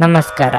ನಮಸ್ಕಾರ.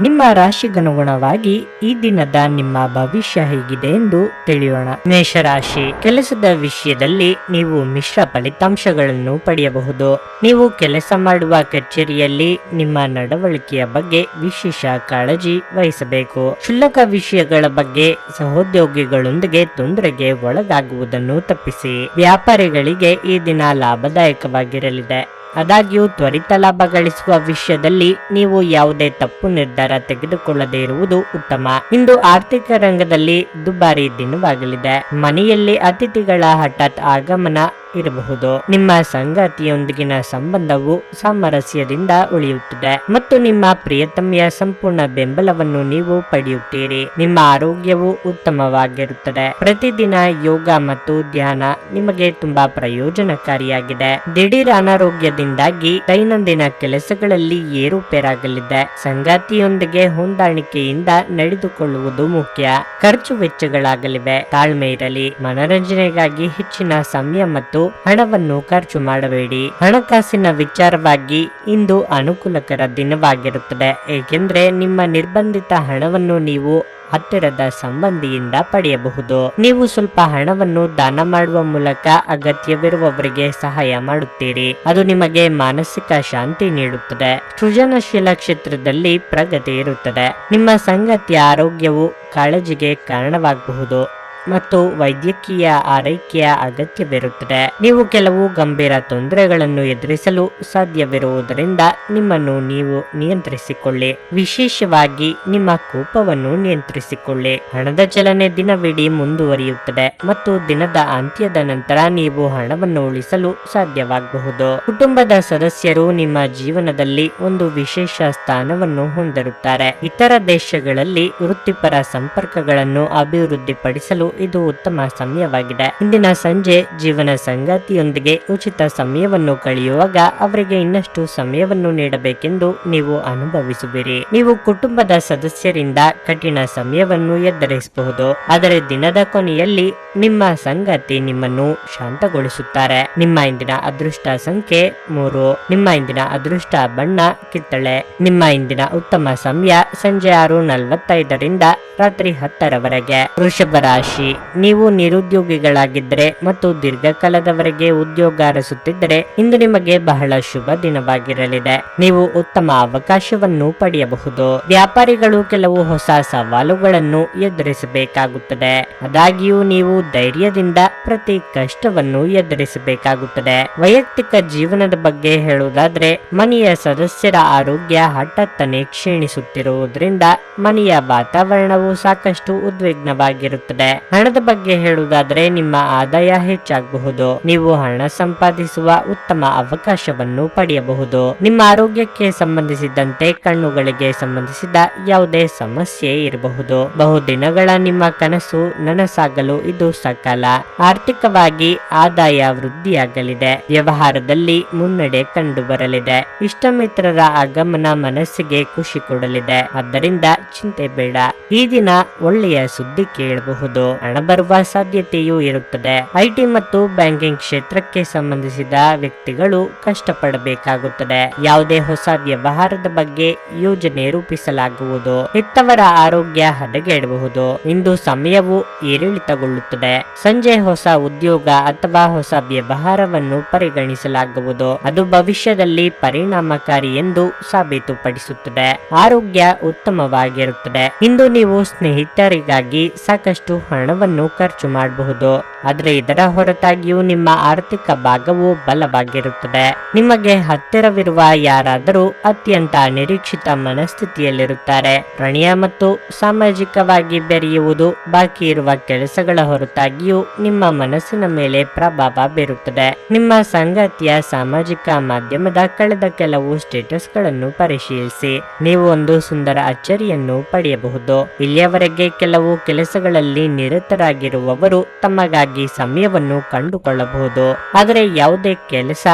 ನಿಮ್ಮ ರಾಶಿಗನುಗುಣವಾಗಿ ಈ ದಿನದ ನಿಮ್ಮ ಭವಿಷ್ಯ ಹೇಗಿದೆ ಎಂದು ತಿಳಿಯೋಣ. ಮೇಷರಾಶಿ, ಕೆಲಸದ ವಿಷಯದಲ್ಲಿ ನೀವು ಮಿಶ್ರ ಫಲಿತಾಂಶಗಳನ್ನು ಪಡೆಯಬಹುದು. ನೀವು ಕೆಲಸ ಮಾಡುವ ಕಚೇರಿಯಲ್ಲಿ ನಿಮ್ಮ ನಡವಳಿಕೆಯ ಬಗ್ಗೆ ವಿಶೇಷ ಕಾಳಜಿ ವಹಿಸಬೇಕು. ಕ್ಷುಲ್ಲಕ ವಿಷಯಗಳ ಬಗ್ಗೆ ಸಹೋದ್ಯೋಗಿಗಳೊಂದಿಗೆ ತೊಂದರೆಗೆ ಒಳಗಾಗುವುದನ್ನು ತಪ್ಪಿಸಿ. ವ್ಯಾಪಾರಿಗಳಿಗೆ ಈ ದಿನ ಲಾಭದಾಯಕವಾಗಿರಲಿದೆ. ಆದಾಗ್ಯೂ ತ್ವರಿತ ಲಾಭ ಗಳಿಸುವ ವಿಷಯದಲ್ಲಿ ನೀವು ಯಾವುದೇ ತಪ್ಪು ನಿರ್ಧಾರ ತೆಗೆದುಕೊಳ್ಳದೇ ಇರುವುದು ಉತ್ತಮ. ಇಂದು ಆರ್ಥಿಕ ರಂಗದಲ್ಲಿ ದುಬಾರಿ ದಿನವಾಗಲಿದೆ. ಮನೆಯಲ್ಲಿ ಅತಿಥಿಗಳ ಹಠಾತ್ ಆಗಮನ ಇರಬಹುದು. ನಿಮ್ಮ ಸಂಗಾತಿಯೊಂದಿಗಿನ ಸಂಬಂಧವು ಸಾಮರಸ್ಯದಿಂದ ಉಳಿಯುತ್ತದೆ ಮತ್ತು ನಿಮ್ಮ ಪ್ರಿಯತಮೆಯ ಸಂಪೂರ್ಣ ಬೆಂಬಲವನ್ನು ನೀವು ಪಡೆಯುತ್ತೀರಿ. ನಿಮ್ಮ ಆರೋಗ್ಯವು ಉತ್ತಮವಾಗಿರುತ್ತದೆ. ಪ್ರತಿದಿನ ಯೋಗ ಮತ್ತು ಧ್ಯಾನ ನಿಮಗೆ ತುಂಬಾ ಪ್ರಯೋಜನಕಾರಿಯಾಗಿದೆ. ದಿಢೀರ್ ಅನಾರೋಗ್ಯದಿಂದಾಗಿ ದೈನಂದಿನ ಕೆಲಸಗಳಲ್ಲಿ ಏರುಪೇರಾಗಲಿದೆ. ಸಂಗಾತಿಯೊಂದಿಗೆ ಹೊಂದಾಣಿಕೆಯಿಂದ ನಡೆದುಕೊಳ್ಳುವುದು ಮುಖ್ಯ. ಖರ್ಚು ವೆಚ್ಚಗಳಾಗಲಿವೆ. ತಾಳ್ಮೆ ಇರಲಿ. ಮನರಂಜನೆಗಾಗಿ ಹೆಚ್ಚಿನ ಸಮಯ ಮತ್ತು ಹಣವನ್ನು ಖರ್ಚು ಮಾಡಬೇಡಿ. ಹಣಕಾಸಿನ ವಿಚಾರವಾಗಿ ಇಂದು ಅನುಕೂಲಕರ ದಿನವಾಗಿರುತ್ತದೆ. ಏಕೆಂದ್ರೆ ನಿಮ್ಮ ನಿರ್ಬಂಧಿತ ಹಣವನ್ನು ನೀವು ಹತ್ತಿರದ ಸಂಬಂಧಿಯಿಂದ ಪಡೆಯಬಹುದು. ನೀವು ಸ್ವಲ್ಪ ಹಣವನ್ನು ದಾನ ಮಾಡುವ ಮೂಲಕ ಅಗತ್ಯವಿರುವವರಿಗೆ ಸಹಾಯ ಮಾಡುತ್ತೀರಿ. ಅದು ನಿಮಗೆ ಮಾನಸಿಕ ಶಾಂತಿ ನೀಡುತ್ತದೆ. ಸೃಜನಶೀಲ ಕ್ಷೇತ್ರದಲ್ಲಿ ಪ್ರಗತಿ ಇರುತ್ತದೆ. ನಿಮ್ಮ ಸಂಗತಿಯ ಆರೋಗ್ಯವು ಕಾಳಜಿಗೆ ಕಾರಣವಾಗಬಹುದು. ಮತ್ತು ವೈದ್ಯಕೀಯ ಆರೈಕೆಯ ಅಗತ್ಯವಿರುತ್ತದೆ ನೀವು ಕೆಲವು ಗಂಭೀರ ತೊಂದರೆಗಳನ್ನು ಎದುರಿಸಲು ಸಾಧ್ಯವಿರುವುದರಿಂದ ನಿಮ್ಮನ್ನು ನೀವು ನಿಯಂತ್ರಿಸಿಕೊಳ್ಳಿ. ವಿಶೇಷವಾಗಿ ನಿಮ್ಮ ಕೋಪವನ್ನು ನಿಯಂತ್ರಿಸಿಕೊಳ್ಳಿ. ಹಣದ ಚಲನೆ ದಿನವಿಡೀ ಮುಂದುವರಿಯುತ್ತದೆ ಮತ್ತು ದಿನದ ಅಂತ್ಯದ ನಂತರ ನೀವು ಹಣವನ್ನು ಉಳಿಸಲು ಸಾಧ್ಯವಾಗಬಹುದು. ಕುಟುಂಬದ ಸದಸ್ಯರು ನಿಮ್ಮ ಜೀವನದಲ್ಲಿ ಒಂದು ವಿಶೇಷ ಸ್ಥಾನವನ್ನು ಹೊಂದಿರುತ್ತಾರೆ. ಇತರ ದೇಶಗಳಲ್ಲಿ ವೃತ್ತಿಪರ ಸಂಪರ್ಕಗಳನ್ನು ಅಭಿವೃದ್ಧಿಪಡಿಸಲು ಇದು ಉತ್ತಮ ಸಮಯವಾಗಿದೆ. ಇಂದಿನ ಸಂಜೆ ಜೀವನ ಸಂಗಾತಿಯೊಂದಿಗೆ ಉಚಿತ ಸಮಯವನ್ನು ಕಳೆಯುವಾಗ ಅವರಿಗೆ ಇನ್ನಷ್ಟು ಸಮಯವನ್ನು ನೀಡಬೇಕೆಂದು ನೀವು ಅನುಭವಿಸುವಿರಿ. ನೀವು ಕುಟುಂಬದ ಸದಸ್ಯರಿಂದ ಕಠಿಣ ಸಮಯವನ್ನು ಎದುರಿಸಬಹುದು. ಆದರೆ ದಿನದ ಕೊನೆಯಲ್ಲಿ ನಿಮ್ಮ ಸಂಗಾತಿ ನಿಮ್ಮನ್ನು ಶಾಂತಗೊಳಿಸುತ್ತಾರೆ. ನಿಮ್ಮ ಇಂದಿನ ಅದೃಷ್ಟ ಸಂಖ್ಯೆ ಮೂರು. ನಿಮ್ಮ ಇಂದಿನ ಅದೃಷ್ಟ ಬಣ್ಣ ಕಿತ್ತಳೆ. ನಿಮ್ಮ ಇಂದಿನ ಉತ್ತಮ ಸಮಯ ಸಂಜೆ ಆರು ನಲವತ್ತೈದರಿಂದ ರಾತ್ರಿ ಹತ್ತರವರೆಗೆ. ವೃಷಭ ರಾಶಿ ನೀವು ನಿರುದ್ಯೋಗಿಗಳಾಗಿದ್ದರೆ ಮತ್ತು ದೀರ್ಘಕಾಲದವರೆಗೆ ಉದ್ಯೋಗ ಅರಸುತ್ತಿದ್ದರೆ ಇಂದು ನಿಮಗೆ ಬಹಳ ಶುಭ ದಿನವಾಗಿರಲಿದೆ. ನೀವು ಉತ್ತಮ ಅವಕಾಶವನ್ನು ಪಡೆಯಬಹುದು. ವ್ಯಾಪಾರಿಗಳು ಕೆಲವು ಹೊಸ ಸವಾಲುಗಳನ್ನು ಎದುರಿಸಬೇಕಾಗುತ್ತದೆ. ಆದಾಗ್ಯೂ ನೀವು ಧೈರ್ಯದಿಂದ ಪ್ರತಿ ಕಷ್ಟವನ್ನು ಎದುರಿಸಬೇಕಾಗುತ್ತದೆ. ವೈಯಕ್ತಿಕ ಜೀವನದ ಬಗ್ಗೆ ಹೇಳುವುದಾದ್ರೆ, ಮನೆಯ ಸದಸ್ಯರ ಆರೋಗ್ಯ ಹಠತ್ತನೆ ಕ್ಷೀಣಿಸುತ್ತಿರುವುದರಿಂದ ಮನೆಯ ವಾತಾವರಣವು ಸಾಕಷ್ಟು ಉದ್ವಿಗ್ನವಾಗಿರುತ್ತದೆ. ಹಣದ ಬಗ್ಗೆ ಹೇಳುವುದಾದರೆ ನಿಮ್ಮ ಆದಾಯ ಹೆಚ್ಚಾಗಬಹುದು. ನೀವು ಹಣ ಸಂಪಾದಿಸುವ ಉತ್ತಮ ಅವಕಾಶವನ್ನು ಪಡೆಯಬಹುದು. ನಿಮ್ಮ ಆರೋಗ್ಯಕ್ಕೆ ಸಂಬಂಧಿಸಿದಂತೆ ಕಣ್ಣುಗಳಿಗೆ ಸಂಬಂಧಿಸಿದ ಯಾವುದೇ ಸಮಸ್ಯೆ ಇರಬಹುದು. ಬಹುದಿನಗಳ ನಿಮ್ಮ ಕನಸು ನನಸಾಗಲು ಇದು ಸಕಾಲ. ಆರ್ಥಿಕವಾಗಿ ಆದಾಯ ವೃದ್ಧಿಯಾಗಲಿದೆ. ವ್ಯವಹಾರದಲ್ಲಿ ಮುನ್ನಡೆ ಕಂಡು ಬರಲಿದೆ ಇಷ್ಟ ಮಿತ್ರರ ಆಗಮನ ಮನಸ್ಸಿಗೆ ಖುಷಿ ಕೊಡಲಿದೆ. ಆದ್ದರಿಂದ ಚಿಂತೆ ಬೇಡ. ಈ ದಿನ ಒಳ್ಳೆಯ ಸುದ್ದಿ ಕೇಳಬಹುದು. ಹಣ ಬರುವ ಸಾಧ್ಯತೆಯೂ ಇರುತ್ತದೆ. ಐಟಿ ಮತ್ತು ಬ್ಯಾಂಕಿಂಗ್ ಕ್ಷೇತ್ರಕ್ಕೆ ಸಂಬಂಧಿಸಿದ ವ್ಯಕ್ತಿಗಳು ಕಷ್ಟಪಡಬೇಕಾಗುತ್ತದೆ. ಯಾವುದೇ ಹೊಸ ವ್ಯವಹಾರದ ಬಗ್ಗೆ ಯೋಜನೆ ರೂಪಿಸಲಾಗುವುದು. ಹೆತ್ತವರ ಆರೋಗ್ಯ ಹದಗೆಡಬಹುದು. ಇಂದು ಸಮಯವು ಏರಿಳಿತಗೊಳ್ಳುತ್ತದೆ. ಸಂಜೆ ಹೊಸ ಉದ್ಯೋಗ ಅಥವಾ ಹೊಸ ವ್ಯವಹಾರವನ್ನು ಪರಿಗಣಿಸಲಾಗುವುದು. ಅದು ಭವಿಷ್ಯದಲ್ಲಿ ಪರಿಣಾಮಕಾರಿ ಎಂದು ಸಾಬೀತುಪಡಿಸುತ್ತದೆ. ಆರೋಗ್ಯ ಉತ್ತಮವಾಗಿರುತ್ತದೆ. ಇಂದು ನೀವು ಸ್ನೇಹಿತರಿಗಾಗಿ ಸಾಕಷ್ಟು ಹಣವನ್ನು ಖರ್ಚು ಮಾಡಬಹುದು. ಆದರೆ ಇದರ ಹೊರತಾಗಿಯೂ ನಿಮ್ಮ ಆರ್ಥಿಕ ಭಾಗವು ಬಲವಾಗಿರುತ್ತದೆ. ನಿಮಗೆ ಹತ್ತಿರವಿರುವ ಯಾರಾದರೂ ಅತ್ಯಂತ ನಿರೀಕ್ಷಿತ ಮನಸ್ಥಿತಿಯಲ್ಲಿರುತ್ತಾರೆ. ಪ್ರಣಯ ಮತ್ತು ಸಾಮಾಜಿಕವಾಗಿ ಬೆರೆಯುವುದು ಬಾಕಿ ಇರುವ ಕೆಲಸಗಳ ಹೊರತಾಗಿಯೂ ನಿಮ್ಮ ಮನಸ್ಸಿನ ಮೇಲೆ ಪ್ರಭಾವ ಬೀರುತ್ತದೆ. ನಿಮ್ಮ ಸಂಗಾತಿಯ ಸಾಮಾಜಿಕ ಮಾಧ್ಯಮದ ಕಳೆದ ಕೆಲವು ಸ್ಟೇಟಸ್ಗಳನ್ನು ಪರಿಶೀಲಿಸಿ. ನೀವು ಒಂದು ಸುಂದರ ಅಚ್ಚರಿಯನ್ನು ಪಡೆಯಬಹುದು. ಇಲ್ಲಿಯವರೆಗೆ ಕೆಲವು ಕೆಲಸಗಳಲ್ಲಿ ನಿರತರಾಗಿರುವವರು ತಮಗಾಗಿ ಸಮಯವನ್ನು ಕಂಡುಕೊಳ್ಳಬಹುದು. ಆದರೆ ಯಾವುದೇ ಕೆಲಸ